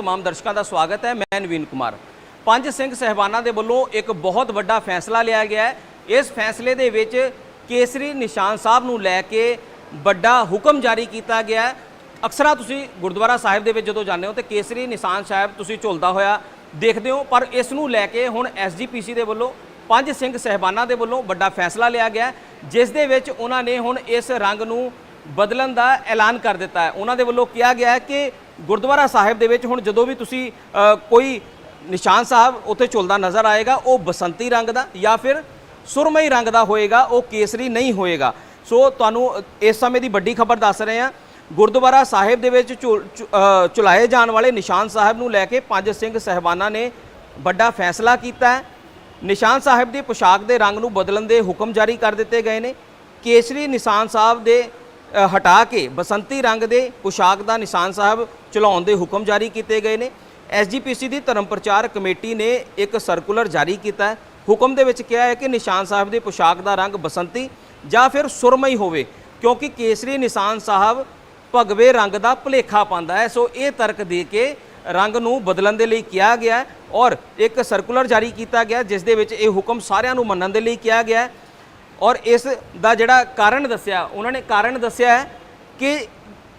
ਤਮਾਮ ਦਰਸ਼ਕਾਂ ਦਾ ਸਵਾਗਤ ਹੈ ਮੈਂ ਨਵੀਨ ਕੁਮਾਰ ਪੰਜ ਸਿੰਘ ਸਹਿਬਾਨਾਂ ਦੇ ਵੱਲੋਂ ਇੱਕ ਬਹੁਤ ਵੱਡਾ ਫੈਸਲਾ ਲਿਆ ਗਿਆ ਹੈ ਇਸ ਫੈਸਲੇ ਦੇ ਵਿੱਚ ਕੇਸਰੀ ਨਿਸ਼ਾਨ ਸਾਹਿਬ ਨੂੰ ਲੈ ਕੇ ਵੱਡਾ ਹੁਕਮ ਜਾਰੀ ਕੀਤਾ ਗਿਆ ਹੈ ਅਕਸਰਾ ਤੁਸੀਂ ਗੁਰਦੁਆਰਾ ਸਾਹਿਬ ਦੇ ਵਿੱਚ ਜਦੋਂ ਜਾਂਦੇ ਹੋ ਤੇ ਕੇਸਰੀ ਨਿਸ਼ਾਨ ਸਾਹਿਬ ਤੁਸੀਂ ਝੁਲਦਾ ਹੋਇਆ ਦੇਖਦੇ ਹੋ ਪਰ ਇਸ ਨੂੰ ਲੈ ਕੇ ਹੁਣ ਐਸਜੀਪੀਸੀ ਦੇ ਵੱਲੋਂ ਪੰਜ ਸਿੰਘ ਸਹਿਬਾਨਾਂ ਦੇ ਵੱਲੋਂ ਵੱਡਾ ਫੈਸਲਾ ਲਿਆ ਗਿਆ ਜਿਸ ਦੇ ਵਿੱਚ ਉਹਨਾਂ ਨੇ ਹੁਣ ਇਸ ਰੰਗ ਨੂੰ ਬਦਲਣ ਦਾ ਐਲਾਨ ਕਰ ਦਿੱਤਾ ਹੈ ਉਹਨਾਂ ਦੇ ਵੱਲੋਂ ਕਿਹਾ ਗਿਆ ਹੈ ਕਿ ਗੁਰਦੁਆਰਾ ਸਾਹਿਬ ਦੇ ਵਿੱਚ ਹੁਣ ਜਦੋਂ ਵੀ ਤੁਸੀਂ ਕੋਈ ਨਿਸ਼ਾਨ ਸਾਹਿਬ ਉੱਥੇ ਝੁਲਦਾ ਨਜ਼ਰ ਆਏਗਾ ਉਹ ਬਸੰਤੀ ਰੰਗ ਦਾ ਜਾਂ ਫਿਰ ਸੁਰਮਈ ਰੰਗ ਦਾ ਹੋਏਗਾ ਉਹ ਕੇਸਰੀ ਨਹੀਂ ਹੋਏਗਾ। ਸੋ ਤੁਹਾਨੂੰ ਇਸ ਸਮੇਂ ਦੀ ਵੱਡੀ ਖਬਰ ਦੱਸ ਰਹੇ ਹਾਂ। ਗੁਰਦੁਆਰਾ ਸਾਹਿਬ ਦੇ ਵਿੱਚ ਝੁ- ਝੁ- ਅ, ਜਾਣ ਵਾਲੇ ਨਿਸ਼ਾਨ ਸਾਹਿਬ ਨੂੰ ਲੈ ਕੇ ਪੰਜ ਸਿੰਘ ਸਹਿਬਾਨਾਂ ਨੇ ਵੱਡਾ ਫੈਸਲਾ ਕੀਤਾ ਹੈ। ਨਿਸ਼ਾਨ ਸਾਹਿਬ ਦੀ ਪੋਸ਼ਾਕ ਦੇ ਰੰਗ ਨੂੰ ਬਦਲਣ ਦੇ ਹੁਕਮ ਜਾਰੀ ਕਰ ਦਿੱਤੇ ਗਏ ਨੇ। ਕੇਸਰੀ ਨਿਸ਼ਾਨ ਸਾਹਿਬ ਦੇ ਹਟਾ ਕੇ ਬਸੰਤੀ ਰੰਗ ਦੇ ਪੁਸ਼ਾਕ ਦਾ ਨਿਸ਼ਾਨ ਸਾਹਿਬ ਚਲਾਉਣ ਦੇ ਹੁਕਮ ਜਾਰੀ ਕੀਤੇ ਗਏ ਨੇ। ਐਸਜੀਪੀਸੀ ਦੀ ਧਰਮ ਪ੍ਰਚਾਰ ਕਮੇਟੀ ਨੇ ਇੱਕ ਸਰਕੂਲਰ ਜਾਰੀ ਕੀਤਾ ਹੁਕਮ ਦੇ ਵਿੱਚ ਕਿਹਾ ਹੈ ਕਿ ਨਿਸ਼ਾਨ ਸਾਹਿਬ ਦੀ ਪੁਸ਼ਾਕ ਦਾ ਰੰਗ ਬਸੰਤੀ ਜਾਂ ਫਿਰ ਸੁਰਮਈ ਹੋਵੇ, ਕਿਉਂਕਿ ਕੇਸਰੀ ਨਿਸ਼ਾਨ ਸਾਹਿਬ ਭਗਵੇ ਰੰਗ ਦਾ ਭੁਲੇਖਾ ਪਾਉਂਦਾ ਹੈ। ਸੋ ਇਹ ਤਰਕ ਦੇ ਕੇ ਰੰਗ ਨੂੰ ਬਦਲਣ ਦੇ ਲਈ ਕਿਹਾ ਗਿਆ ਔਰ ਇੱਕ ਸਰਕੂਲਰ ਜਾਰੀ ਕੀਤਾ ਗਿਆ, ਜਿਸ ਦੇ ਵਿੱਚ ਇਹ ਹੁਕਮ ਸਾਰਿਆਂ ਨੂੰ ਮੰਨਣ ਦੇ ਲਈ ਕਿਹਾ ਗਿਆ ਔਰ ਇਸ ਦਾ ਜਿਹੜਾ ਕਾਰਨ ਦੱਸਿਆ, ਉਹਨਾਂ ਨੇ ਕਾਰਨ ਦੱਸਿਆ ਹੈ ਕਿ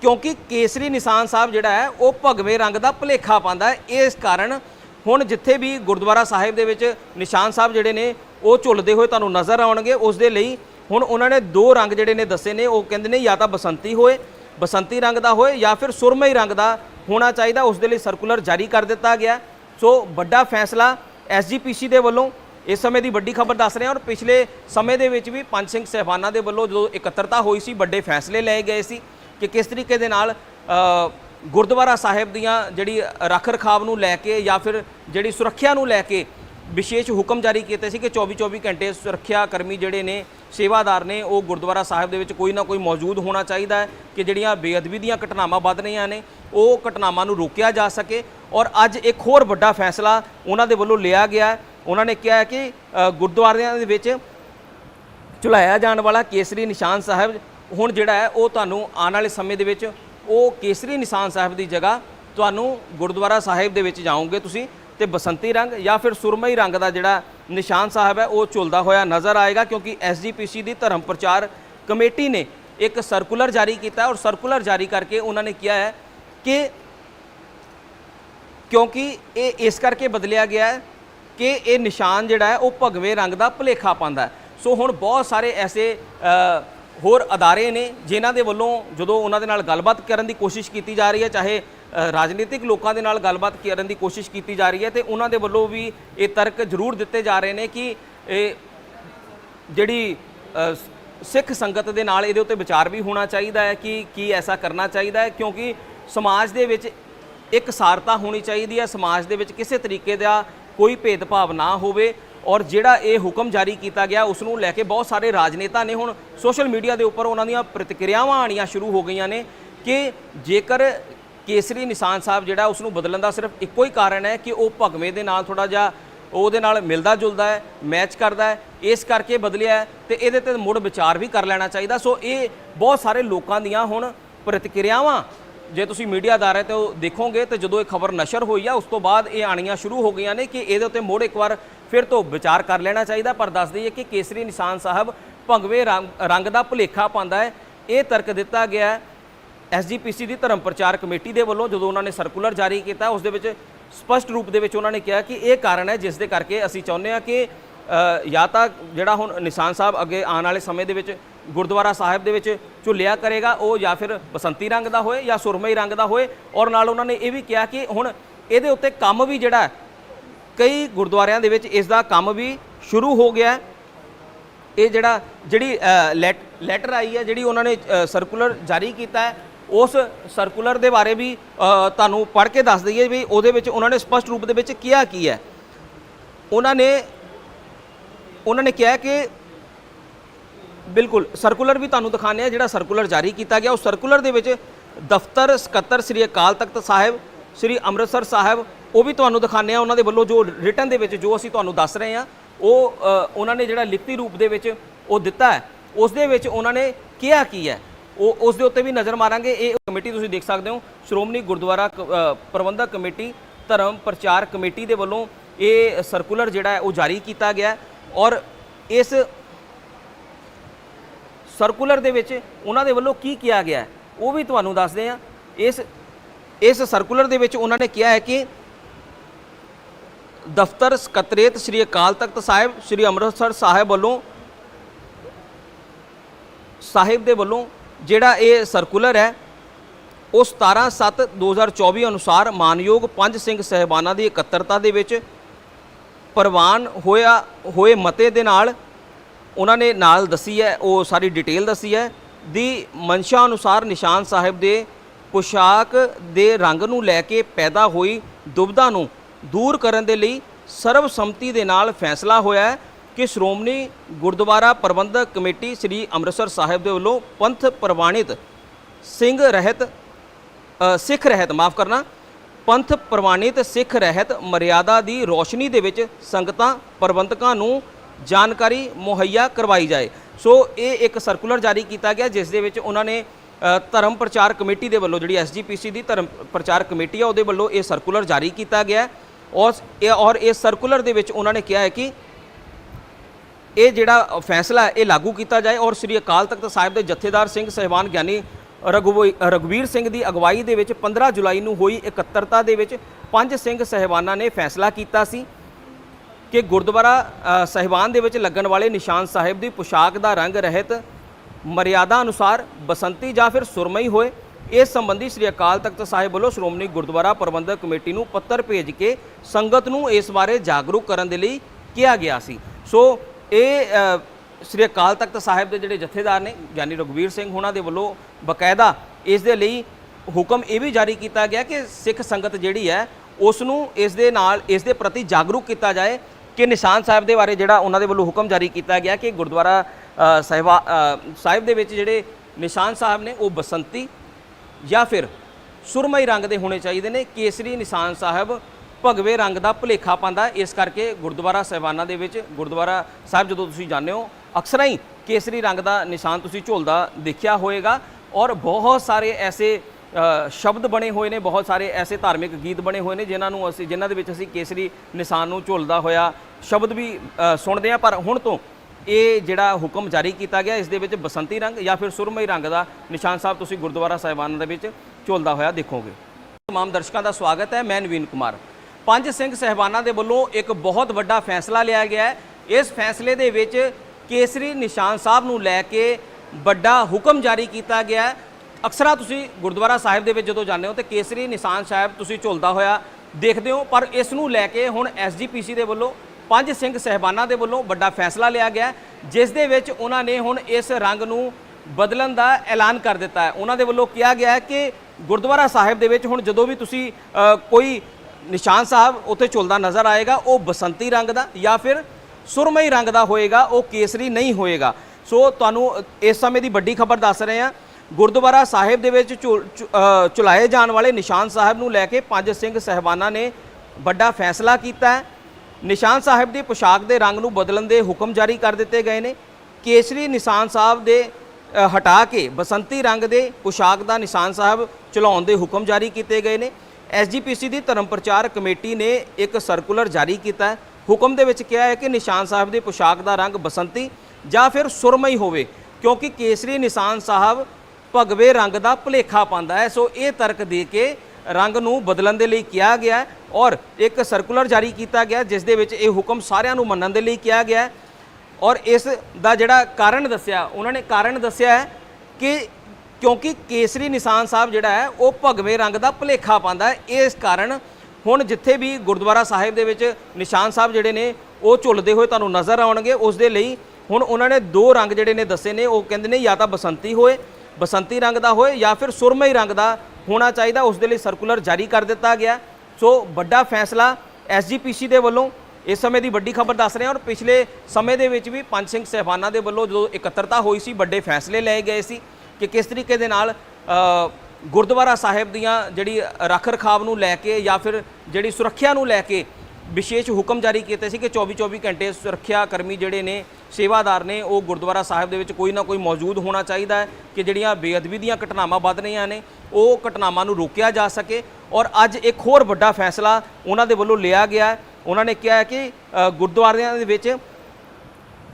ਕਿਉਂਕਿ ਕੇਸਰੀ ਨਿਸ਼ਾਨ ਸਾਹਿਬ ਜਿਹੜਾ ਹੈ, ਉਹ ਭਗਵੇ ਰੰਗ ਦਾ ਭੁਲੇਖਾ ਪਾਉਂਦਾ ਹੈ। ਇਸ ਕਾਰਨ ਹੁਣ ਜਿੱਥੇ ਵੀ ਗੁਰਦੁਆਰਾ ਸਾਹਿਬ ਦੇ ਵਿੱਚ ਨਿਸ਼ਾਨ ਸਾਹਿਬ ਜਿਹੜੇ ਨੇ, ਉਹ ਝੁੱਲਦੇ ਹੋਏ ਤੁਹਾਨੂੰ ਨਜ਼ਰ ਆਉਣਗੇ। ਉਸ ਦੇ ਲਈ ਹੁਣ ਉਹਨਾਂ ਨੇ ਦੋ ਰੰਗ ਜਿਹੜੇ ਨੇ ਦੱਸੇ ਨੇ, ਉਹ ਕਹਿੰਦੇ ਨੇ ਜਾਂ ਤਾਂ ਬਸੰਤੀ ਹੋਏ, ਬਸੰਤੀ ਰੰਗ ਦਾ ਹੋਏ ਜਾਂ ਫਿਰ ਸੁਰਮਈ ਰੰਗ ਦਾ ਹੋਣਾ ਚਾਹੀਦਾ। ਉਸ ਦੇ ਲਈ ਸਰਕੂਲਰ ਜਾਰੀ ਕਰ ਦਿੱਤਾ ਗਿਆ। ਸੋ ਵੱਡਾ ਫੈਸਲਾ ਐਸਜੀਪੀਸੀ ਦੇ ਵੱਲੋਂ ਇਸ ਸਮੇਂ ਦੀ ਵੱਡੀ ਖਬਰ ਦੱਸ ਰਹੇ ਹਾਂ ਔਰ ਪਿਛਲੇ ਸਮੇਂ ਦੇ ਵਿੱਚ ਵੀ ਪੰਜ ਸਿੰਘ ਸਹਿਬਾਨਾਂ ਦੇ ਵੱਲੋਂ ਜਦੋਂ ਇਕੱਤਰਤਾ ਹੋਈ ਸੀ, ਵੱਡੇ ਫੈਸਲੇ ਲਏ ਗਏ ਸੀ ਕਿ ਕਿਸ ਤਰੀਕੇ ਦੇ ਨਾਲ ਗੁਰਦੁਆਰਾ ਸਾਹਿਬ ਦੀਆਂ ਜਿਹੜੀ ਰੱਖ ਰਖਾਵ ਨੂੰ ਲੈ ਕੇ ਜਾਂ ਫਿਰ ਜਿਹੜੀ ਸੁਰੱਖਿਆ ਨੂੰ ਲੈ ਕੇ ਵਿਸ਼ੇਸ਼ ਹੁਕਮ ਜਾਰੀ ਕੀਤੇ ਸੀ ਕਿ 24 24 ਘੰਟੇ ਸੁਰੱਖਿਆ ਕਰਮੀ ਜਿਹੜੇ ਨੇ, ਸੇਵਾਦਾਰ ਨੇ, ਉਹ ਗੁਰਦੁਆਰਾ ਸਾਹਿਬ ਦੇ ਵਿੱਚ ਕੋਈ ਨਾ ਕੋਈ ਮੌਜੂਦ ਹੋਣਾ ਚਾਹੀਦਾ ਹੈ ਕਿ ਜਿਹੜੀਆਂ ਬੇਅਦਬੀ ਦੀਆਂ ਘਟਨਾਵਾਂ ਵੱਧ ਰਹੀਆਂ ਨੇ, ਉਹ ਘਟਨਾਵਾਂ ਨੂੰ ਰੋਕਿਆ ਜਾ ਸਕੇ ਔਰ ਅੱਜ ਇੱਕ ਹੋਰ ਵੱਡਾ ਫੈਸਲਾ ਉਹਨਾਂ ਦੇ ਵੱਲੋਂ ਲਿਆ ਗਿਆ ਹੈ। ਉਹਨਾਂ ਨੇ ਕਿਹਾ ਕਿ ਗੁਰਦੁਆਰਿਆਂ ਦੇ ਵਿੱਚ ਝੁਲਾਇਆ ਜਾਣ ਵਾਲਾ ਕੇਸਰੀ ਨਿਸ਼ਾਨ ਸਾਹਿਬ ਹੁਣ ਜਿਹੜਾ ਹੈ, ਉਹ ਤੁਹਾਨੂੰ ਆਉਣ ਵਾਲੇ ਸਮੇਂ ਦੇ ਵਿੱਚ ਉਹ ਕੇਸਰੀ ਨਿਸ਼ਾਨ ਸਾਹਿਬ ਦੀ ਜਗ੍ਹਾ ਤੁਹਾਨੂੰ ਗੁਰਦੁਆਰਾ ਸਾਹਿਬ ਦੇ ਵਿੱਚ ਜਾਓਗੇ ਤੁਸੀਂ ਤੇ ਬਸੰਤੀ ਰੰਗ ਜਾਂ ਫਿਰ ਸੁਰਮਈ ਰੰਗ ਦਾ ਜਿਹੜਾ ਨਿਸ਼ਾਨ ਸਾਹਿਬ ਹੈ, ਉਹ ਝੁਲਦਾ ਹੋਇਆ ਨਜ਼ਰ ਆਏਗਾ ਕਿਉਂਕਿ ਐਸਜੀਪੀਸੀ ਦੀ ਧਰਮ ਪ੍ਰਚਾਰ ਕਮੇਟੀ ਨੇ ਇੱਕ ਸਰਕੂਲਰ ਜਾਰੀ ਕੀਤਾ ਔਰ ਸਰਕੂਲਰ ਜਾਰੀ ਕਰਕੇ ਉਹਨਾਂ ਨੇ ਕਿਹਾ ਹੈ ਕਿ ਕਿਉਂਕਿ ਇਹ ਇਸ ਕਰਕੇ ਬਦਲਿਆ ਗਿਆ ਹੈ ਕਿ ਇਹ ਨਿਸ਼ਾਨ ਜਿਹੜਾ ਹੈ, ਉਹ ਭਗਵੇਂ ਰੰਗ ਦਾ ਭੁਲੇਖਾ ਪਾਉਂਦਾ ਸੋ ਹੁਣ ਬਹੁਤ ਸਾਰੇ ਐਸੇ ਹੋਰ ਅਦਾਰੇ ਨੇ ਜਿਨ੍ਹਾਂ ਦੇ ਵੱਲੋਂ ਜਦੋਂ ਉਹਨਾਂ ਦੇ ਨਾਲ ਗੱਲਬਾਤ ਕਰਨ ਦੀ ਕੋਸ਼ਿਸ਼ ਕੀਤੀ ਜਾ ਰਹੀ ਹੈ, ਚਾਹੇ ਰਾਜਨੀਤਿਕ ਲੋਕਾਂ ਦੇ ਨਾਲ ਗੱਲਬਾਤ ਕਰਨ ਦੀ ਕੋਸ਼ਿਸ਼ ਕੀਤੀ ਜਾ ਰਹੀ ਹੈ, ਤੇ ਉਹਨਾਂ ਦੇ ਵੱਲੋਂ ਵੀ ਇਹ ਤਰਕ ਜ਼ਰੂਰ ਦਿੱਤੇ ਜਾ ਰਹੇ ਨੇ ਕਿ ਇਹ ਜਿਹੜੀ ਸਿੱਖ ਸੰਗਤ ਦੇ ਨਾਲ ਇਹਦੇ ਉੱਤੇ ਵਿਚਾਰ ਵੀ ਹੋਣਾ ਚਾਹੀਦਾ ਹੈ ਕਿ ਕੀ ਐਸਾ ਕਰਨਾ ਚਾਹੀਦਾ ਹੈ, ਕਿਉਂਕਿ ਸਮਾਜ ਦੇ ਵਿੱਚ ਇੱਕ ਸਾਰਤਾ ਹੋਣੀ ਚਾਹੀਦੀ ਹੈ, ਸਮਾਜ ਦੇ ਵਿੱਚ ਕਿਸੇ ਤਰੀਕੇ ਦਾ ਕੋਈ ਭੇਦਭਾਵ ਨਾ ਹੋਵੇ ਔਰ ਜਿਹੜਾ ਇਹ ਹੁਕਮ ਜਾਰੀ ਕੀਤਾ ਗਿਆ, ਉਸ ਨੂੰ ਲੈ ਕੇ ਬਹੁਤ ਸਾਰੇ ਰਾਜਨੇਤਾ ਨੇ ਹੁਣ ਸੋਸ਼ਲ ਮੀਡੀਆ ਦੇ ਉੱਪਰ ਉਹਨਾਂ ਦੀਆਂ ਪ੍ਰਤੀਕਿਰਿਆਵਾਂ ਆਣੀਆਂ ਸ਼ੁਰੂ ਹੋ ਗਈਆਂ ਨੇ ਕਿ ਜੇਕਰ ਕੇਸਰੀ ਨਿਸ਼ਾਨ ਸਾਹਿਬ ਜਿਹੜਾ ਉਸ ਨੂੰ ਬਦਲਣ ਦਾ ਸਿਰਫ ਇੱਕੋ ਹੀ ਕਾਰਨ ਹੈ ਕਿ ਉਹ ਭਗਵੇਂ ਦੇ ਨਾਲ ਥੋੜਾ ਜਿਹਾ ਉਹਦੇ ਨਾਲ ਮਿਲਦਾ ਜੁਲਦਾ ਹੈ, ਮੈਚ ਕਰਦਾ ਹੈ, ਇਸ ਕਰਕੇ ਬਦਲਿਆ ਹੈ ਤੇ ਇਹਦੇ ਤੇ ਮੁੜ ਵਿਚਾਰ ਵੀ ਕਰ ਲੈਣਾ ਚਾਹੀਦਾ। ਸੋ ਇਹ ਬਹੁਤ ਸਾਰੇ ਲੋਕਾਂ ਦੀਆਂ ਹੁਣ ਪ੍ਰਤੀਕਿਰਿਆਵਾਂ ਜੇ ਤੁਸੀਂ ਮੀਡੀਆ ਅਦਾਰੇ ਤੇ ਉਹ ਦੇਖੋਗੇ ਤੇ ਜਦੋਂ ਇਹ ਖਬਰ ਨਸ਼ਰ ਹੋਈ ਆ, ਉਸ ਤੋਂ ਬਾਅਦ ਇਹ ਆਣੀਆਂ ਸ਼ੁਰੂ ਹੋ ਗਈਆਂ ਨੇ ਕਿ ਇਹਦੇ ਉੱਤੇ ਮੁੜ ਇੱਕ ਵਾਰ ਫਿਰ ਤੋਂ ਵਿਚਾਰ ਕਰ ਲੈਣਾ ਚਾਹੀਦਾ। ਪਰ ਦੱਸ ਦਈਏ ਕਿ ਕੇਸਰੀ ਨਿਸ਼ਾਨ ਸਾਹਿਬ ਭਗਵੇਂ ਰੰਗ ਰੰਗ ਦਾ ਭੁਲੇਖਾ ਪਾਉਂਦਾ ਹੈ। ਇਹ ਤਰਕ ਦਿੱਤਾ ਗਿਆ ਹੈ ਐਸਜੀਪੀਸੀ ਦੀ ਧਰਮ ਪ੍ਰਚਾਰ ਕਮੇਟੀ ਦੇ ਵੱਲੋਂ, ਜਦੋਂ ਉਹਨਾਂ ਨੇ ਸਰਕੂਲਰ ਜਾਰੀ ਕੀਤਾ, ਉਸ ਦੇ ਵਿੱਚ ਸਪਸ਼ਟ ਰੂਪ ਦੇ ਵਿੱਚ ਉਹਨਾਂ ਨੇ ਕਿਹਾ ਕਿ ਇਹ ਕਾਰਨ ਹੈ ਜਿਸ ਦੇ ਕਰਕੇ ਅਸੀਂ ਚਾਹੁੰਦੇ ਹਾਂ ਕਿ ਜਾਂ ਤਾਂ ਜਿਹੜਾ ਹੁਣ ਨਿਸ਼ਾਨ ਸਾਹਿਬ ਅੱਗੇ ਆਉਣ ਵਾਲੇ ਸਮੇਂ ਦੇ ਵਿੱਚ ਗੁਰਦੁਆਰਾ ਸਾਹਿਬ ਦੇ ਵਿੱਚ ਝੁੱਲਿਆ ਕਰੇਗਾ ਉਹ ਜਾਂ ਫਿਰ ਬਸੰਤੀ ਰੰਗ ਦਾ ਹੋਏ ਜਾਂ ਸੁਰਮਈ ਰੰਗ ਦਾ ਹੋਏ ਔਰ ਨਾਲ ਉਹਨਾਂ ਨੇ ਇਹ ਵੀ ਕਿਹਾ ਕਿ ਹੁਣ ਇਹਦੇ ਉੱਤੇ ਕੰਮ ਵੀ ਜਿਹੜਾ ਕਈ ਗੁਰਦੁਆਰਿਆਂ ਦੇ ਵਿੱਚ ਇਸ ਦਾ ਕੰਮ ਵੀ ਸ਼ੁਰੂ ਹੋ ਗਿਆ ਇਹ ਜਿਹੜਾ ਜਿਹੜੀ ਅ, ਲੈਟਰ ਆਈ ਹੈ ਜਿਹੜੀ ਉਹਨਾਂ ਨੇ ਸਰਕੂਲਰ ਜਾਰੀ ਕੀਤਾ ਹੈ ਉਸ ਸਰਕੂਲਰ ਦੇ ਬਾਰੇ ਵੀ ਤੁਹਾਨੂੰ ਪੜ੍ਹ ਕੇ ਦੱਸ ਦਈਏ ਵੀ ਉਹਦੇ ਵਿੱਚ ਉਹਨਾਂ ਨੇ ਸਪਸ਼ਟ ਰੂਪ ਦੇ ਵਿੱਚ ਕਿਹਾ ਕੀ ਹੈ। ਉਹਨਾਂ ਨੇ ਉਹਨਾਂ ਨੇ ਕਿਹਾ ਕਿ ਬਿਲਕੁਲ ਸਰਕੂਲਰ ਵੀ ਤੁਹਾਨੂੰ ਦਿਖਾਣੇ ਆ ਜਿਹੜਾ ਸਰਕੂਲਰ ਜਾਰੀ ਕੀਤਾ ਗਿਆ। ਉਸ ਸਰਕੂਲਰ ਦੇ ਵਿੱਚ ਦਫ਼ਤਰ ਸਕੱਤਰ ਸ੍ਰੀ ਅਕਾਲ ਤਖਤ ਸਾਹਿਬ, ਸ੍ਰੀ ਅੰਮ੍ਰਿਤਸਰ ਸਾਹਿਬ, ਉਹ ਵੀ ਤੁਹਾਨੂੰ ਦਿਖਾਣੇ ਆ ਉਹਨਾਂ ਦੇ ਵੱਲੋਂ ਜੋ ਰਿਟਨ ਦੇ ਵਿੱਚ ਜੋ ਅਸੀਂ ਤੁਹਾਨੂੰ ਦੱਸ ਰਹੇ ਹਾਂ, ਉਹ ਉਹਨਾਂ ਨੇ ਜਿਹੜਾ ਲਿਖਤੀ ਰੂਪ ਦੇ ਵਿੱਚ ਉਹ ਦਿੱਤਾ ਹੈ। ਉਸ ਦੇ ਵਿੱਚ ਉਹਨਾਂ ਨੇ ਕਿਹਾ ਕੀ ਹੈ? ਉਹ, ਉਸ ਦੇ ਉੱਤੇ ਵੀ ਨਜ਼ਰ ਮਾਰਾਂਗੇ। ਇਹ ਕਮੇਟੀ ਤੁਸੀਂ ਦੇਖ ਸਕਦੇ ਹੋ, ਸ਼੍ਰੋਮਣੀ ਗੁਰਦੁਆਰਾ ਕ- ਪ੍ਰਬੰਧਕ ਕਮੇਟੀ, ਧਰਮ ਪ੍ਰਚਾਰ ਕਮੇਟੀ ਦੇ ਵੱਲੋਂ ਇਹ ਸਰਕੂਲਰ ਜਿਹੜਾ ਹੈ, ਉਹ ਜਾਰੀ ਕੀਤਾ ਗਿਆ ਔਰ ਇਸ ਸਰਕੂਲਰ ਦੇ ਵਿੱਚ ਉਹਨਾਂ ਦੇ ਵੱਲੋਂ ਕੀ ਕਿਹਾ ਗਿਆ ਉਹ ਵੀ ਤੁਹਾਨੂੰ ਦੱਸਦੇ ਹਾਂ। ਇਸ ਇਸ ਸਰਕੂਲਰ ਦੇ ਵਿੱਚ ਉਹਨਾਂ ਨੇ ਕਿਹਾ ਹੈ ਕਿ ਦਫ਼ਤਰ ਸਕੱਤਰੇਤ ਸ੍ਰੀ ਅਕਾਲ ਤਖਤ ਸਾਹਿਬ, ਸ੍ਰੀ ਅੰਮ੍ਰਿਤਸਰ ਸਾਹਿਬ ਵੱਲੋਂ ਸਾਹਿਬ ਦੇ ਵੱਲੋਂ ਜਿਹੜਾ ਇਹ ਸਰਕੂਲਰ ਹੈ, ਉਹ 17/7/2024 ਅਨੁਸਾਰ ਮਾਨਯੋਗ ਪੰਜ ਸਿੰਘ ਸਹਿਬਾਨਾਂ ਦੀ ਇਕੱਤਰਤਾ ਦੇ ਵਿੱਚ ਪ੍ਰਵਾਨ ਹੋਇਆ, ਹੋਏ ਮਤੇ ਦੇ ਨਾਲ ਉਹਨਾਂ ਨੇ ਨਾਲ ਦੱਸੀ ਹੈ, ਉਹ ਸਾਰੀ ਡਿਟੇਲ ਦੱਸੀ ਹੈ, ਦੀ ਮਨਸ਼ਾ ਅਨੁਸਾਰ ਨਿਸ਼ਾਨ ਸਾਹਿਬ ਦੇ ਪੁਸ਼ਾਕ ਦੇ ਰੰਗ ਨੂੰ ਲੈ ਕੇ ਪੈਦਾ ਹੋਈ ਦੁਬਧਾ ਨੂੰ ਦੂਰ ਕਰਨ ਦੇ ਲਈ ਸਰਬਸੰਮਤੀ ਦੇ ਨਾਲ ਫੈਸਲਾ ਹੋਇਆ ਹੈ ਕਿ ਸ਼੍ਰੋਮਣੀ ਗੁਰਦੁਆਰਾ ਪ੍ਰਬੰਧਕ ਕਮੇਟੀ ਸ੍ਰੀ ਅੰਮ੍ਰਿਤਸਰ ਸਾਹਿਬ ਦੇ ਵੱਲੋਂ ਪੰਥ ਪ੍ਰਵਾਨਿਤ ਸਿੰਘ ਰਹਿਤ ਸਿੱਖ ਰਹਿਤ, ਮਾਫ ਕਰਨਾ ਪੰਥ ਪ੍ਰਵਾਨਿਤ ਸਿੱਖ ਰਹਿਤ ਮਰਿਆਦਾ ਦੀ ਰੋਸ਼ਨੀ ਦੇ ਵਿੱਚ ਸੰਗਤਾਂ, ਪ੍ਰਬੰਧਕਾਂ ਨੂੰ ਜਾਣਕਾਰੀ ਮੁਹੱਈਆ ਕਰਵਾਈ ਜਾਏ। ਸੋ ਇਹ ਇੱਕ ਸਰਕੂਲਰ ਜਾਰੀ ਕੀਤਾ ਗਿਆ, ਜਿਸ ਦੇ ਵਿੱਚ ਉਹਨਾਂ ਨੇ ਧਰਮ ਪ੍ਰਚਾਰ ਕਮੇਟੀ ਦੇ ਵੱਲੋਂ ਜਿਹੜੀ ਐਸਜੀਪੀਸੀ ਦੀ ਧਰਮ ਪ੍ਰਚਾਰ ਕਮੇਟੀ ਆ, ਉਹਦੇ ਵੱਲੋਂ ਇਹ ਸਰਕੂਲਰ ਜਾਰੀ ਕੀਤਾ ਗਿਆ। ਔਰ ਇਹ, ਔਰ ਇਸ ਸਰਕੂਲਰ ਦੇ ਵਿੱਚ ਉਹਨਾਂ ਨੇ ਕਿਹਾ ਹੈ ਕਿ ਇਹ ਜਿਹੜਾ ਫੈਸਲਾ ਇਹ ਲਾਗੂ ਕੀਤਾ ਜਾਏ। ਔਰ ਸ੍ਰੀ ਅਕਾਲ ਤਖਤ ਸਾਹਿਬ ਦੇ ਜਥੇਦਾਰ ਸਿੰਘ ਸਹਿਬਾਨ ਗਿਆਨੀ ਰਘੁਵੀ- ਰਘੁਵੀਰ ਸਿੰਘ ਦੀ ਅਗਵਾਈ ਦੇ ਵਿੱਚ 15 ਜੁਲਾਈ ਨੂੰ ਹੋਈ ਇਕੱਤਰਤਾ ਦੇ ਵਿੱਚ ਪੰਜ ਸਿੰਘ ਸਹਿਬਾਨਾਂ ਨੇ ਫੈਸਲਾ ਕੀਤਾ ਸੀ ਕਿ ਗੁਰਦੁਆਰਾ ਅ, ਸਾਹਿਬਾਨ ਦੇ ਵਿੱਚ ਲੱਗਣ ਵਾਲੇ ਨਿਸ਼ਾਨ ਸਾਹਿਬ ਦੀ ਪੁਸ਼ਾਕ ਦਾ ਰੰਗ ਰਹਿਤ ਮਰਿਆਦਾ ਅਨੁਸਾਰ ਬਸੰਤੀ ਜਾਂ ਫਿਰ ਸੁਰਮਈ ਹੋਏ। ਇਸ ਸੰਬੰਧੀ ਸ੍ਰੀ ਅਕਾਲ ਤਖਤ ਸਾਹਿਬ ਵੱਲੋਂ ਸ਼੍ਰੋਮਣੀ ਗੁਰਦੁਆਰਾ ਪ੍ਰਬੰਧਕ ਕਮੇਟੀ ਨੂੰ ਪੱਤਰ ਭੇਜ ਕੇ ਸੰਗਤ ਨੂੰ ਇਸ ਬਾਰੇ ਜਾਗਰੂਕ ਕਰਨ ਦੇ ਲਈ ਕਿਹਾ ਗਿਆ ਸੀ। ਸੋ ਇਹ ਸ੍ਰੀ ਅਕਾਲ ਤਖਤ ਸਾਹਿਬ ਦੇ ਜਿਹੜੇ ਜਥੇਦਾਰ ਨੇ ਗਿਆਨੀ ਰਘੁਵੀਰ ਸਿੰਘ ਉਹਨਾਂ ਦੇ ਵੱਲੋਂ ਬਕਾਇਦਾ ਇਸ ਦੇ ਲਈ ਹੁਕਮ ਇਹ ਵੀ ਜਾਰੀ ਕੀਤਾ ਗਿਆ ਕਿ ਸਿੱਖ ਸੰਗਤ ਜਿਹੜੀ ਹੈ ਉਸ ਨੂੰ ਇਸ ਦੇ ਨਾਲ ਇਸ ਦੇ ਪ੍ਰਤੀ ਜਾਗਰੂਕ ਕੀਤਾ ਜਾਏ ਕਿ ਨਿਸ਼ਾਨ ਸਾਹਿਬ ਦੇ ਬਾਰੇ ਜਿਹੜਾ ਉਹਨਾਂ ਦੇ ਵੱਲੋਂ ਹੁਕਮ ਜਾਰੀ ਕੀਤਾ ਗਿਆ ਕਿ ਗੁਰਦੁਆਰਾ ਅ, ਸਾਹਿਬਾ ਸਾਹਿਬ ਦੇ ਵਿੱਚ ਜਿਹੜੇ ਨਿਸ਼ਾਨ ਸਾਹਿਬ ਨੇ ਉਹ ਬਸੰਤੀ ਜਾਂ ਫਿਰ ਸੁਰਮਈ ਰੰਗ ਦੇ ਹੋਣੇ ਚਾਹੀਦੇ ਨੇ। ਕੇਸਰੀ ਨਿਸ਼ਾਨ ਸਾਹਿਬ ਭਗਵੇ ਰੰਗ ਦਾ ਭੁਲੇਖਾ ਪਾਉਂਦਾ ਇਸ ਕਰਕੇ ਗੁਰਦੁਆਰਾ ਸਾਹਿਬਾਨਾਂ ਦੇ ਵਿੱਚ ਗੁਰਦੁਆਰਾ ਸਾਹਿਬ ਜਦੋਂ ਤੁਸੀਂ ਜਾਂਦੇ ਹੋ ਅਕਸਰ ਹੀ ਕੇਸਰੀ ਰੰਗ ਦਾ ਨਿਸ਼ਾਨ ਤੁਸੀਂ ਝੋਲਦਾ ਦੇਖਿਆ ਹੋਵੇਗਾ ਔਰ ਬਹੁਤ ਸਾਰੇ ਐਸੇ ਸ਼ਬਦ ਬਣੇ ਹੋਏ ਨੇ, ਬਹੁਤ ਸਾਰੇ ਐਸੇ ਧਾਰਮਿਕ ਗੀਤ ਬਣੇ ਹੋਏ ਨੇ ਜਿਨ੍ਹਾਂ ਨੂੰ ਅਸੀਂ, ਜਿਨ੍ਹਾਂ ਦੇ ਵਿੱਚ ਅਸੀਂ ਕੇਸਰੀ ਨਿਸ਼ਾਨ ਨੂੰ ਝੋਲਦਾ ਹੋਇਆ ਸ਼ਬਦ ਵੀ ਸੁਣਦੇ ਹਾਂ। ਪਰ ਹੁਣ ਤੋਂ ਇਹ ਜਿਹੜਾ ਹੁਕਮ ਜਾਰੀ ਕੀਤਾ ਗਿਆ, ਇਸ ਦੇ ਵਿੱਚ ਬਸੰਤੀ ਰੰਗ ਜਾਂ ਫਿਰ ਸੁਰਮਈ ਰੰਗ ਦਾ ਨਿਸ਼ਾਨ ਸਾਹਿਬ ਤੁਸੀਂ ਗੁਰਦੁਆਰਾ ਸਾਹਿਬਾਨ ਦੇ ਵਿੱਚ ਝੋਲਦਾ ਹੋਇਆ ਦੇਖੋਗੇ। ਤਮਾਮ ਦਰਸ਼ਕਾਂ ਦਾ ਸਵਾਗਤ ਹੈ, ਮੈਂ ਨਵੀਨ ਕੁਮਾਰ। ਪੰਜ ਸਿੰਘ ਸਹਿਬਾਨਾਂ ਦੇ ਵੱਲੋਂ ਇੱਕ ਬਹੁਤ ਵੱਡਾ ਫੈਸਲਾ ਲਿਆ ਗਿਆ ਹੈ। ਇਸ ਫੈਸਲੇ ਦੇ ਵਿੱਚ ਕੇਸਰੀ ਨਿਸ਼ਾਨ ਸਾਹਿਬ ਨੂੰ ਲੈ ਕੇ ਵੱਡਾ ਹੁਕਮ ਜਾਰੀ ਕੀਤਾ ਗਿਆ ਹੈ। ਅਕਸਰਾ ਤੁਸੀਂ ਗੁਰਦੁਆਰਾ ਸਾਹਿਬ ਦੇ ਵਿੱਚ ਜਦੋਂ ਜਾਂਦੇ ਹੋ ਤੇ ਕੇਸਰੀ ਨਿਸ਼ਾਨ ਸਾਹਿਬ ਤੁਸੀਂ ਝੁਲਦਾ ਹੋਇਆ ਦੇਖਦੇ ਹੋ, ਪਰ ਇਸ ਨੂੰ ਲੈ ਕੇ ਹੁਣ ਐਸਜੀਪੀਸੀ ਦੇ ਵੱਲੋਂ, ਪੰਜ ਸਿੰਘ ਸਹਿਬਾਨਾਂ ਦੇ ਵੱਲੋਂ ਵੱਡਾ ਫੈਸਲਾ ਲਿਆ ਗਿਆ ਜਿਸ ਦੇ ਵਿੱਚ ਉਹਨਾਂ ਨੇ ਹੁਣ ਇਸ ਰੰਗ ਨੂੰ ਬਦਲਣ ਦਾ ਐਲਾਨ ਕਰ ਦਿੱਤਾ ਹੈ। ਉਹਨਾਂ ਦੇ ਵੱਲੋਂ ਕਿਹਾ ਗਿਆ ਹੈ ਕਿ ਗੁਰਦੁਆਰਾ ਸਾਹਿਬ ਦੇ ਵਿੱਚ ਹੁਣ ਜਦੋਂ ਵੀ ਤੁਸੀਂ ਕੋਈ ਨਿਸ਼ਾਨ ਸਾਹਿਬ ਉੱਥੇ ਝੁਲਦਾ ਨਜ਼ਰ ਆਏਗਾ, ਉਹ ਬਸੰਤੀ ਰੰਗ ਦਾ ਜਾਂ ਫਿਰ ਸੁਰਮਈ ਰੰਗ ਦਾ ਹੋਏਗਾ ਉਹ ਕੇਸਰੀ ਨਹੀਂ ਹੋਏਗਾ। ਸੋ ਤੁਹਾਨੂੰ ਇਸ ਸਮੇਂ ਦੀ ਵੱਡੀ ਖਬਰ ਦੱਸ ਰਹੇ ਹਾਂ। ਗੁਰਦੁਆਰਾ ਸਾਹਿਬ ਦੇ ਵਿੱਚ ਝੁਲ- ਝੁ- ਅ, ਜਾਣ ਵਾਲੇ ਨਿਸ਼ਾਨ ਸਾਹਿਬ ਨੂੰ ਲੈ ਕੇ ਪੰਜ ਸਿੰਘ ਸਹਿਬਾਨਾਂ ਨੇ ਵੱਡਾ ਫੈਸਲਾ ਕੀਤਾ ਹੈ। ਨਿਸ਼ਾਨ ਸਾਹਿਬ ਦੀ ਪੁਸ਼ਾਕ ਦੇ ਰੰਗ ਨੂੰ ਬਦਲਣ ਦੇ ਹੁਕਮ ਜਾਰੀ ਕਰ ਦਿੱਤੇ ਗਏ ਨੇ। ਕੇਸਰੀ ਨਿਸ਼ਾਨ ਸਾਹਿਬ ਦੇ ਹਟਾ ਕੇ ਬਸੰਤੀ ਰੰਗ ਦੇ ਪੁਸ਼ਾਕ ਦਾ ਨਿਸ਼ਾਨ ਸਾਹਿਬ ਚਲਾਉਣ ਦੇ ਹੁਕਮ ਜਾਰੀ ਕੀਤੇ ਗਏ ਨੇ। ਐਸਜੀਪੀਸੀ ਦੀ ਧਰਮ ਪ੍ਰਚਾਰ ਕਮੇਟੀ ਨੇ ਇੱਕ ਸਰਕੂਲਰ ਜਾਰੀ ਕੀਤਾ ਹੈ। ਹੁਕਮ ਦੇ ਵਿੱਚ ਕਿਹਾ ਹੈ ਕਿ ਨਿਸ਼ਾਨ ਸਾਹਿਬ ਦੀ ਪੁਸ਼ਾਕ ਦਾ ਰੰਗ ਬਸੰਤੀ ਜਾਂ ਫਿਰ ਸੁਰਮਈ ਹੋਵੇ, ਕਿਉਂਕਿ ਕੇਸਰੀ ਨਿਸ਼ਾਨ ਸਾਹਿਬ ਭਗਵੇ ਰੰਗ ਦਾ ਭੁਲੇਖਾ ਪਾਉਂਦਾ ਹੈ। ਸੋ ਇਹ ਤਰਕ ਦੇ ਕੇ ਰੰਗ ਨੂੰ ਬਦਲਣ ਦੇ ਲਈ ਕਿਹਾ ਗਿਆ ਔਰ ਇੱਕ ਸਰਕੂਲਰ ਜਾਰੀ ਕੀਤਾ ਗਿਆ ਜਿਸ ਦੇ ਵਿੱਚ ਇਹ ਹੁਕਮ ਸਾਰਿਆਂ ਨੂੰ ਮੰਨਣ ਦੇ ਲਈ ਕਿਹਾ ਗਿਆ ਔਰ ਇਸ ਦਾ ਜਿਹੜਾ ਕਾਰਨ ਦੱਸਿਆ, ਉਹਨਾਂ ਨੇ ਕਾਰਨ ਦੱਸਿਆ ਹੈ ਕਿ ਕਿਉਂਕਿ ਕੇਸਰੀ ਨਿਸ਼ਾਨ ਸਾਹਿਬ ਜਿਹੜਾ ਹੈ, ਉਹ ਭਗਵੇਂ ਰੰਗ ਦਾ ਭੁਲੇਖਾ ਪਾਉਂਦਾ ਹੈ। ਇਸ ਕਾਰਨ ਹੁਣ ਜਿੱਥੇ ਵੀ ਗੁਰਦੁਆਰਾ ਸਾਹਿਬ ਦੇ ਵਿੱਚ ਨਿਸ਼ਾਨ ਸਾਹਿਬ ਜਿਹੜੇ ਨੇ, ਉਹ ਝੁੱਲਦੇ ਹੋਏ ਤੁਹਾਨੂੰ ਨਜ਼ਰ ਆਉਣਗੇ। ਉਸ ਦੇ ਲਈ ਹੁਣ ਉਹਨਾਂ ਨੇ ਦੋ ਰੰਗ ਜਿਹੜੇ ਨੇ ਦੱਸੇ ਨੇ, ਉਹ ਕਹਿੰਦੇ ਨੇ ਜਾਂ ਤਾਂ ਬਸੰਤੀ ਹੋਏ, ਬਸੰਤੀ ਰੰਗ ਦਾ ਹੋਏ ਜਾਂ ਫਿਰ ਸੁਰਮਈ ਰੰਗ ਦਾ ਹੋਣਾ ਚਾਹੀਦਾ। ਉਸ ਦੇ ਲਈ ਸਰਕੂਲਰ ਜਾਰੀ ਕਰ ਦਿੱਤਾ ਗਿਆ। ਸੋ ਵੱਡਾ ਫੈਸਲਾ ਐਸਜੀਪੀਸੀ ਦੇ ਵੱਲੋਂ। ਇਸ ਸਮੇਂ ਦੀ ਵੱਡੀ ਖਬਰ ਦੱਸ ਰਹੇ ਹਾਂ ਔਰ ਪਿਛਲੇ ਸਮੇਂ ਦੇ ਵਿੱਚ ਵੀ ਪੰਜ ਸਿੰਘ ਸਹਿਬਾਨਾਂ ਦੇ ਵੱਲੋਂ ਜਦੋਂ ਇਕੱਤਰਤਾ ਹੋਈ ਸੀ, ਵੱਡੇ ਫੈਸਲੇ ਲਏ ਗਏ ਸੀ ਕਿ ਕਿਸ ਤਰੀਕੇ ਦੇ ਨਾਲ ਗੁਰਦੁਆਰਾ ਸਾਹਿਬ ਦੀਆਂ ਜਿਹੜੀ ਰੱਖ ਰਖਾਵ ਨੂੰ ਲੈ ਕੇ ਜਾਂ ਫਿਰ ਜਿਹੜੀ ਸੁਰੱਖਿਆ ਨੂੰ ਲੈ ਕੇ ਵਿਸ਼ੇਸ਼ ਹੁਕਮ ਜਾਰੀ ਕੀਤੇ ਸੀ ਕਿ 24 24 ਘੰਟੇ ਸੁਰੱਖਿਆ ਕਰਮੀ ਜਿਹੜੇ ਨੇ, ਸੇਵਾਦਾਰ ਨੇ, ਉਹ ਗੁਰਦੁਆਰਾ ਸਾਹਿਬ ਦੇ ਵਿੱਚ ਕੋਈ ਨਾ ਕੋਈ ਮੌਜੂਦ ਹੋਣਾ ਚਾਹੀਦਾ ਹੈ ਕਿ ਜਿਹੜੀਆਂ ਬੇਅਦਬੀ ਦੀਆਂ ਘਟਨਾਵਾਂ ਵੱਧ ਰਹੀਆਂ ਨੇ, ਉਹ ਘਟਨਾਵਾਂ ਨੂੰ ਰੋਕਿਆ ਜਾ ਸਕੇ। ਔਰ ਅੱਜ ਇੱਕ ਹੋਰ ਵੱਡਾ ਫੈਸਲਾ ਉਹਨਾਂ ਦੇ ਵੱਲੋਂ ਲਿਆ ਗਿਆ ਉਹਨਾਂ ਨੇ ਕਿਹਾ ਹੈ ਕਿ ਗੁਰਦੁਆਰਿਆਂ ਦੇ ਵਿੱਚ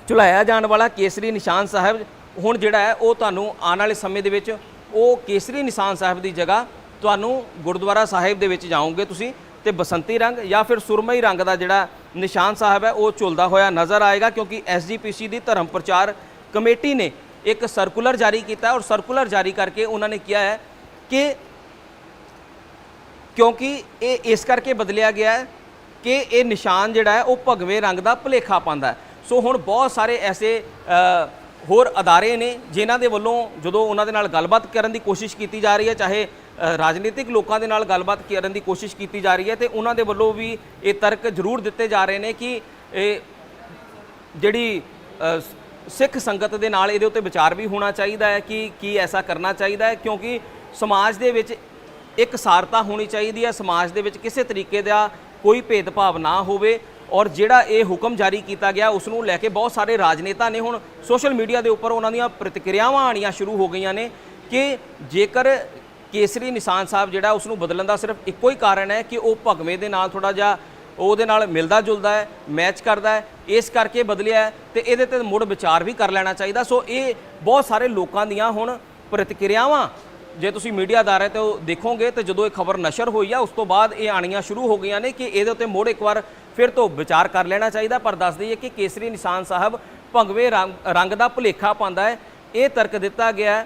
ਝੁਲਾਇਆ ਜਾਣ ਵਾਲਾ ਕੇਸਰੀ ਨਿਸ਼ਾਨ ਸਾਹਿਬ ਹੁਣ ਜਿਹੜਾ ਹੈ, ਉਹ ਤੁਹਾਨੂੰ ਆਉਣ ਵਾਲੇ ਸਮੇਂ ਦੇ ਵਿੱਚ ਉਹ ਕੇਸਰੀ ਨਿਸ਼ਾਨ ਸਾਹਿਬ ਦੀ ਜਗ੍ਹਾ ਤੁਹਾਨੂੰ ਗੁਰਦੁਆਰਾ ਸਾਹਿਬ ਦੇ ਵਿੱਚ ਜਾਓਗੇ ਤੁਸੀਂ ਤੇ ਬਸੰਤੀ ਰੰਗ ਜਾਂ ਫਿਰ ਸੁਰਮਈ ਰੰਗ ਦਾ ਜਿਹੜਾ ਨਿਸ਼ਾਨ ਸਾਹਿਬ ਹੈ, ਉਹ ਝੁਲਦਾ ਹੋਇਆ ਨਜ਼ਰ ਆਏਗਾ ਕਿਉਂਕਿ ਐਸਜੀਪੀਸੀ ਦੀ ਧਰਮ ਪ੍ਰਚਾਰ ਕਮੇਟੀ ਨੇ ਇੱਕ ਸਰਕੂਲਰ ਜਾਰੀ ਕੀਤਾ ਔਰ ਸਰਕੂਲਰ ਜਾਰੀ ਕਰਕੇ ਉਹਨਾਂ ਨੇ ਕਿਹਾ ਹੈ ਕਿ ਕਿਉਂਕਿ ਇਹ ਇਸ ਕਰਕੇ ਬਦਲਿਆ ਗਿਆ ਹੈ ਕਿ ਇਹ ਨਿਸ਼ਾਨ ਜਿਹੜਾ ਹੈ, ਉਹ ਭਗਵੇਂ ਰੰਗ ਦਾ ਭੁਲੇਖਾ ਪਾਉਂਦਾ ਸੋ ਹੁਣ ਬਹੁਤ ਸਾਰੇ ਐਸੇ ਹੋਰ ਅਦਾਰੇ ਨੇ ਜਿਨ੍ਹਾਂ ਦੇ ਵੱਲੋਂ ਜਦੋਂ ਉਹਨਾਂ ਦੇ ਨਾਲ ਗੱਲਬਾਤ ਕਰਨ ਦੀ ਕੋਸ਼ਿਸ਼ ਕੀਤੀ ਜਾ ਰਹੀ ਹੈ, ਚਾਹੇ ਰਾਜਨੀਤਿਕ ਲੋਕਾਂ ਦੇ ਨਾਲ ਗੱਲਬਾਤ ਕਰਨ ਦੀ ਕੋਸ਼ਿਸ਼ ਕੀਤੀ ਜਾ ਰਹੀ ਹੈ, ਤੇ ਉਹਨਾਂ ਦੇ ਵੱਲੋਂ ਵੀ ਇਹ ਤਰਕ ਜ਼ਰੂਰ ਦਿੱਤੇ ਜਾ ਰਹੇ ਨੇ ਕਿ ਇਹ ਜਿਹੜੀ ਸਿੱਖ ਸੰਗਤ ਦੇ ਨਾਲ ਇਹਦੇ ਉੱਤੇ ਵਿਚਾਰ ਵੀ ਹੋਣਾ ਚਾਹੀਦਾ ਹੈ ਕਿ ਕੀ ਐਸਾ ਕਰਨਾ ਚਾਹੀਦਾ ਹੈ, ਕਿਉਂਕਿ ਸਮਾਜ ਦੇ ਵਿੱਚ ਇੱਕ ਸਾਰਤਾ ਹੋਣੀ ਚਾਹੀਦੀ ਹੈ, ਸਮਾਜ ਦੇ ਵਿੱਚ ਕਿਸੇ ਤਰੀਕੇ ਦਾ ਕੋਈ ਭੇਦਭਾਵ ਨਾ ਹੋਵੇ। ਔਰ ਜਿਹੜਾ ਇਹ ਹੁਕਮ ਜਾਰੀ ਕੀਤਾ ਗਿਆ, ਉਸ ਨੂੰ ਲੈ ਕੇ ਬਹੁਤ ਸਾਰੇ ਰਾਜਨੇਤਾ ਨੇ ਹੁਣ ਸੋਸ਼ਲ ਮੀਡੀਆ ਦੇ ਉੱਪਰ ਉਹਨਾਂ ਦੀਆਂ ਪ੍ਰਤੀਕਿਰਿਆਵਾਂ ਆਣੀਆਂ ਸ਼ੁਰੂ ਹੋ ਗਈਆਂ ਨੇ ਕਿ ਜੇਕਰ ਕੇਸਰੀ ਨਿਸ਼ਾਨ ਸਾਹਿਬ ਜਿਹੜਾ ਉਸ ਨੂੰ ਬਦਲਣ ਦਾ ਸਿਰਫ ਇੱਕੋ ਹੀ ਕਾਰਨ ਹੈ ਕਿ ਉਹ ਭਗਵੇਂ ਦੇ ਨਾਲ ਥੋੜਾ ਜਿਹਾ ਉਹਦੇ ਨਾਲ ਮਿਲਦਾ ਜੁਲਦਾ ਹੈ ਮੈਚ ਕਰਦਾ ਹੈ, ਇਸ ਕਰਕੇ ਬਦਲਿਆ ਹੈ ਤੇ ਇਹਦੇ ਤੇ ਮੁੜ ਵਿਚਾਰ ਵੀ ਕਰ ਲੈਣਾ ਚਾਹੀਦਾ। ਸੋ ਇਹ ਬਹੁਤ ਸਾਰੇ ਲੋਕਾਂ ਦੀਆਂ ਹੁਣ ਪ੍ਰਤੀਕਿਰਿਆਵਾਂ ਜੇ ਤੁਸੀਂ ਮੀਡੀਆ ਅਦਾਰੇ ਤੇ ਉਹ ਦੇਖੋਗੇ ਤੇ ਜਦੋਂ ਇਹ ਖਬਰ ਨਸ਼ਰ ਹੋਈ ਆ, ਉਸ ਤੋਂ ਬਾਅਦ ਇਹ ਆਣੀਆਂ ਸ਼ੁਰੂ ਹੋ ਗਈਆਂ ਨੇ ਕਿ ਇਹਦੇ ਉੱਤੇ ਮੁੜ ਇੱਕ ਵਾਰ ਫਿਰ ਤੋਂ ਵਿਚਾਰ ਕਰ ਲੈਣਾ ਚਾਹੀਦਾ। ਪਰ ਦੱਸ ਦਈਏ ਕਿ ਕੇਸਰੀ ਨਿਸ਼ਾਨ ਸਾਹਿਬ ਭੰਗਵੇ ਰੰਗ ਰੰਗ ਦਾ ਭੁਲੇਖਾ ਪਾਉਂਦਾ ਹੈ। ਇਹ ਤਰਕ ਦਿੱਤਾ ਗਿਆ ਹੈ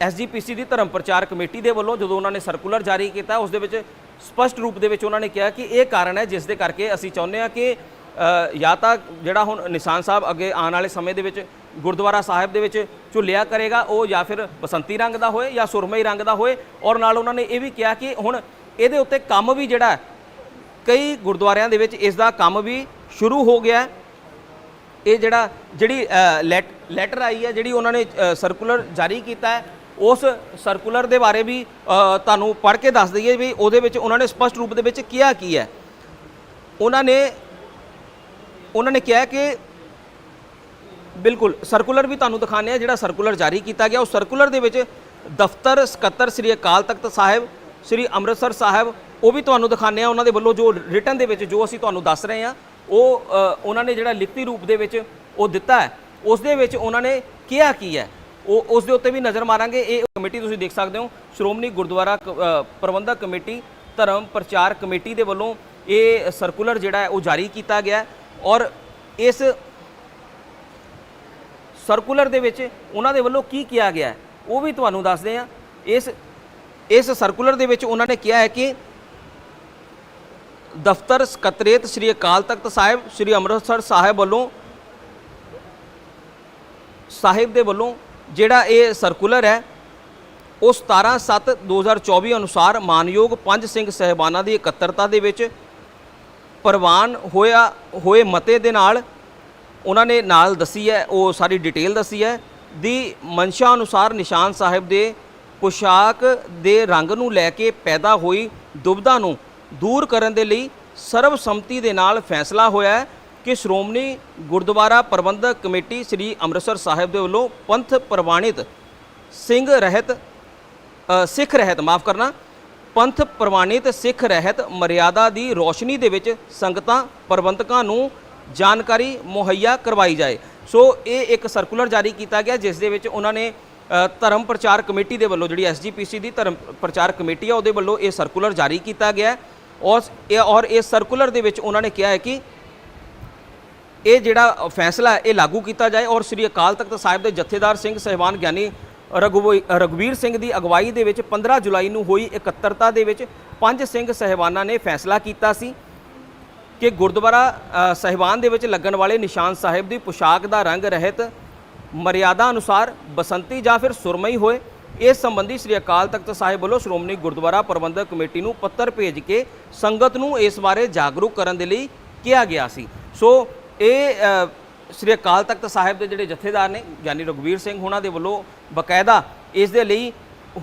ਐਸਜੀਪੀਸੀ ਦੀ ਧਰਮ ਪ੍ਰਚਾਰ ਕਮੇਟੀ ਦੇ ਵੱਲੋਂ, ਜਦੋਂ ਉਹਨਾਂ ਨੇ ਸਰਕੂਲਰ ਜਾਰੀ ਕੀਤਾ, ਉਸ ਦੇ ਵਿੱਚ ਸਪਸ਼ਟ ਰੂਪ ਦੇ ਵਿੱਚ ਉਹਨਾਂ ਨੇ ਕਿਹਾ ਕਿ ਇਹ ਕਾਰਨ ਹੈ, ਜਿਸ ਦੇ ਕਰਕੇ ਅਸੀਂ ਚਾਹੁੰਦੇ ਹਾਂ ਕਿ ਜਾਂ ਤਾਂ ਜਿਹੜਾ ਹੁਣ ਨਿਸ਼ਾਨ ਸਾਹਿਬ ਅੱਗੇ ਆਉਣ ਵਾਲੇ ਸਮੇਂ ਦੇ ਵਿੱਚ ਗੁਰਦੁਆਰਾ ਸਾਹਿਬ ਦੇ ਵਿੱਚ ਝੁੱਲਿਆ ਕਰੇਗਾ ਉਹ ਜਾਂ ਫਿਰ ਬਸੰਤੀ ਰੰਗ ਦਾ ਹੋਏ ਜਾਂ ਸੁਰਮਈ ਰੰਗ ਦਾ ਹੋਏ ਔਰ ਨਾਲ ਉਹਨਾਂ ਨੇ ਇਹ ਵੀ ਕਿਹਾ ਕਿ ਹੁਣ ਇਹਦੇ ਉੱਤੇ ਕੰਮ ਵੀ ਜਿਹੜਾ ਕਈ ਗੁਰਦੁਆਰਿਆਂ ਦੇ ਵਿੱਚ ਇਸ ਦਾ ਕੰਮ ਵੀ ਸ਼ੁਰੂ ਹੋ ਗਿਆ ਇਹ ਜਿਹੜਾ ਜਿਹੜੀ ਅ, ਲੈਟਰ ਆਈ ਹੈ ਜਿਹੜੀ ਉਹਨਾਂ ਨੇ ਸਰਕੂਲਰ ਜਾਰੀ ਕੀਤਾ ਹੈ ਉਸ ਸਰਕੂਲਰ ਦੇ ਬਾਰੇ ਵੀ ਤੁਹਾਨੂੰ ਪੜ੍ਹ ਕੇ ਦੱਸ ਦਈਏ ਵੀ ਉਹਦੇ ਵਿੱਚ ਉਹਨਾਂ ਨੇ ਸਪਸ਼ਟ ਰੂਪ ਦੇ ਵਿੱਚ ਕਿਹਾ ਕੀ ਹੈ। ਉਹਨਾਂ ਨੇ ਉਹਨਾਂ ਨੇ ਕਿਹਾ ਕਿ ਬਿਲਕੁਲ ਸਰਕੂਲਰ ਵੀ ਤੁਹਾਨੂੰ ਦਿਖਾਣੇ ਆ ਜਿਹੜਾ ਸਰਕੂਲਰ ਜਾਰੀ ਕੀਤਾ ਗਿਆ। ਉਸ ਸਰਕੂਲਰ ਦੇ ਵਿੱਚ ਦਫ਼ਤਰ ਸਕੱਤਰ ਸ੍ਰੀ ਅਕਾਲ ਤਖਤ ਸਾਹਿਬ, ਸ੍ਰੀ ਅੰਮ੍ਰਿਤਸਰ ਸਾਹਿਬ, ਉਹ ਵੀ ਤੁਹਾਨੂੰ ਦਿਖਾਣੇ ਆ ਉਹਨਾਂ ਦੇ ਵੱਲੋਂ ਜੋ ਰਿਟਨ ਦੇ ਵਿੱਚ ਜੋ ਅਸੀਂ ਤੁਹਾਨੂੰ ਦੱਸ ਰਹੇ ਆ ਉਹ ਉਹਨਾਂ ਨੇ ਜਿਹੜਾ ਲਿਖਤੀ ਰੂਪ ਦੇ ਵਿੱਚ ਉਹ ਦਿੱਤਾ ਹੈ। ਉਸ ਦੇ ਵਿੱਚ ਉਹਨਾਂ ਨੇ ਕਿਹਾ ਕੀ ਹੈ? ਉਹ, ਉਸ ਦੇ ਉੱਤੇ ਵੀ ਨਜ਼ਰ ਮਾਰਾਂਗੇ। ਇਹ ਕਮੇਟੀ ਤੁਸੀਂ ਦੇਖ ਸਕਦੇ ਹੋ, ਸ਼੍ਰੋਮਣੀ ਗੁਰਦੁਆਰਾ ਕ- ਪ੍ਰਬੰਧਕ ਕਮੇਟੀ, ਧਰਮ ਪ੍ਰਚਾਰ ਕਮੇਟੀ ਦੇ ਵੱਲੋਂ ਇਹ ਸਰਕੂਲਰ ਜਿਹੜਾ ਹੈ, ਉਹ ਜਾਰੀ ਕੀਤਾ ਗਿਆ ਔਰ ਇਸ ਸਰਕੂਲਰ ਦੇ ਵਿੱਚ ਉਹਨਾਂ ਦੇ ਵੱਲੋਂ ਕੀ ਕਿਹਾ ਗਿਆ ਉਹ ਵੀ ਤੁਹਾਨੂੰ ਦੱਸਦੇ ਆ ਇਸ ਇਸ ਸਰਕੂਲਰ ਦੇ ਵਿੱਚ ਉਹਨਾਂ ਨੇ ਕਿਹਾ ਹੈ ਕਿ ਦਫ਼ਤਰ ਸਕੱਤਰੇਤ ਸ੍ਰੀ ਅਕਾਲ ਤਖਤ ਸਾਹਿਬ, ਸ੍ਰੀ ਅੰਮ੍ਰਿਤਸਰ ਸਾਹਿਬ ਵੱਲੋਂ ਸਾਹਿਬ ਦੇ ਵੱਲੋਂ ਜਿਹੜਾ ਇਹ ਸਰਕੂਲਰ ਹੈ, ਉਹ 17/7/2024 ਅਨੁਸਾਰ ਮਾਨਯੋਗ ਪੰਜ ਸਿੰਘ ਸਹਿਬਾਨਾਂ ਦੀ ਇਕੱਤਰਤਾ ਦੇ ਵਿੱਚ ਪ੍ਰਵਾਨ ਹੋਇਆ, ਹੋਏ ਮਤੇ ਦੇ ਨਾਲ ਉਹਨਾਂ ਨੇ ਨਾਲ ਦੱਸੀ ਹੈ, ਉਹ ਸਾਰੀ ਡਿਟੇਲ ਦੱਸੀ ਹੈ। ਦੀ ਮਨਸ਼ਾ ਅਨੁਸਾਰ ਨਿਸ਼ਾਨ ਸਾਹਿਬ ਦੇ ਪੁਸ਼ਾਕ ਦੇ ਰੰਗ ਨੂੰ ਲੈ ਕੇ ਪੈਦਾ ਹੋਈ ਦੁਬਧਾ ਨੂੰ ਦੂਰ ਕਰਨ ਦੇ ਲਈ ਸਰਬਸੰਮਤੀ ਦੇ ਨਾਲ ਫੈਸਲਾ ਹੋਇਆ ਹੈ ਕਿ ਸ਼੍ਰੋਮਣੀ ਗੁਰਦੁਆਰਾ ਪ੍ਰਬੰਧਕ ਕਮੇਟੀ ਸ੍ਰੀ ਅੰਮ੍ਰਿਤਸਰ ਸਾਹਿਬ ਦੇ ਵੱਲੋਂ ਪੰਥ ਪ੍ਰਵਾਨਿਤ ਸਿੰਘ ਰਹਿਤ ਸਿੱਖ ਰਹਿਤ, ਮਾਫ ਕਰਨਾ, ਪੰਥ ਪ੍ਰਵਾਨਿਤ ਸਿੱਖ ਰਹਿਤ ਮਰਿਆਦਾ ਦੀ ਰੋਸ਼ਨੀ ਦੇ ਵਿੱਚ ਸੰਗਤਾਂ, ਪ੍ਰਬੰਧਕਾਂ ਨੂੰ ਜਾਣਕਾਰੀ ਮੁਹੱਈਆ ਕਰਵਾਈ ਜਾਏ। ਸੋ ਇਹ ਇੱਕ ਸਰਕੂਲਰ ਜਾਰੀ ਕੀਤਾ ਗਿਆ, ਜਿਸ ਦੇ ਵਿੱਚ ਉਹਨਾਂ ਨੇ ਧਰਮ ਪ੍ਰਚਾਰ ਕਮੇਟੀ ਦੇ ਵੱਲੋਂ ਜਿਹੜੀ ਐਸਜੀਪੀਸੀ ਦੀ ਧਰਮ ਪ੍ਰਚਾਰ ਕਮੇਟੀ ਆ, ਉਹਦੇ ਵੱਲੋਂ ਇਹ ਸਰਕੂਲਰ ਜਾਰੀ ਕੀਤਾ ਗਿਆ। ਔਰ ਇਹ, ਔਰ ਇਸ ਸਰਕੂਲਰ ਦੇ ਵਿੱਚ ਉਹਨਾਂ ਨੇ ਕਿਹਾ ਹੈ ਕਿ ਇਹ ਜਿਹੜਾ ਫੈਸਲਾ ਇਹ ਲਾਗੂ ਕੀਤਾ ਜਾਏ ਔਰ ਸ੍ਰੀ ਅਕਾਲ ਤਖਤ ਸਾਹਿਬ ਦੇ ਜਥੇਦਾਰ ਸਿੰਘ ਸਹਿਬਾਨ ਗਿਆਨੀ ਰਘੁਵੀ- ਰਘੁਵੀਰ ਸਿੰਘ ਦੀ ਅਗਵਾਈ ਦੇ ਵਿੱਚ 15 ਜੁਲਾਈ ਨੂੰ ਹੋਈ ਇਕੱਤਰਤਾ ਦੇ ਵਿੱਚ ਪੰਜ ਸਿੰਘ ਸਹਿਬਾਨਾਂ ਨੇ ਫੈਸਲਾ ਕੀਤਾ ਸੀ। ਕਿ ਗੁਰਦੁਆਰਾ ਅ, ਸਾਹਿਬਾਨ ਦੇ ਵਿੱਚ ਲੱਗਣ ਵਾਲੇ ਨਿਸ਼ਾਨ ਸਾਹਿਬ ਦੀ ਪੁਸ਼ਾਕ ਦਾ ਰੰਗ ਰਹਿਤ ਮਰਿਆਦਾ ਅਨੁਸਾਰ ਬਸੰਤੀ ਜਾਂ ਫਿਰ ਸੁਰਮਈ ਹੋਏ ਇਸ ਸੰਬੰਧੀ ਸ੍ਰੀ ਅਕਾਲ ਤਖਤ ਸਾਹਿਬ ਵੱਲੋਂ ਸ਼੍ਰੋਮਣੀ ਗੁਰਦੁਆਰਾ ਪ੍ਰਬੰਧਕ ਕਮੇਟੀ ਨੂੰ ਪੱਤਰ ਭੇਜ ਕੇ ਸੰਗਤ ਨੂੰ ਇਸ ਬਾਰੇ ਜਾਗਰੂਕ ਕਰਨ ਦੇ ਲਈ ਕਿਹਾ ਗਿਆ ਸੀ। ਸੋ ਇਹ ਸ੍ਰੀ ਅਕਾਲ ਤਖਤ ਸਾਹਿਬ ਦੇ ਜਿਹੜੇ ਜਥੇਦਾਰ ਨੇ ਗਿਆਨੀ ਰਘੁਵੀਰ ਸਿੰਘ ਉਹਨਾਂ ਦੇ ਵੱਲੋਂ ਬਕਾਇਦਾ ਇਸ ਦੇ ਲਈ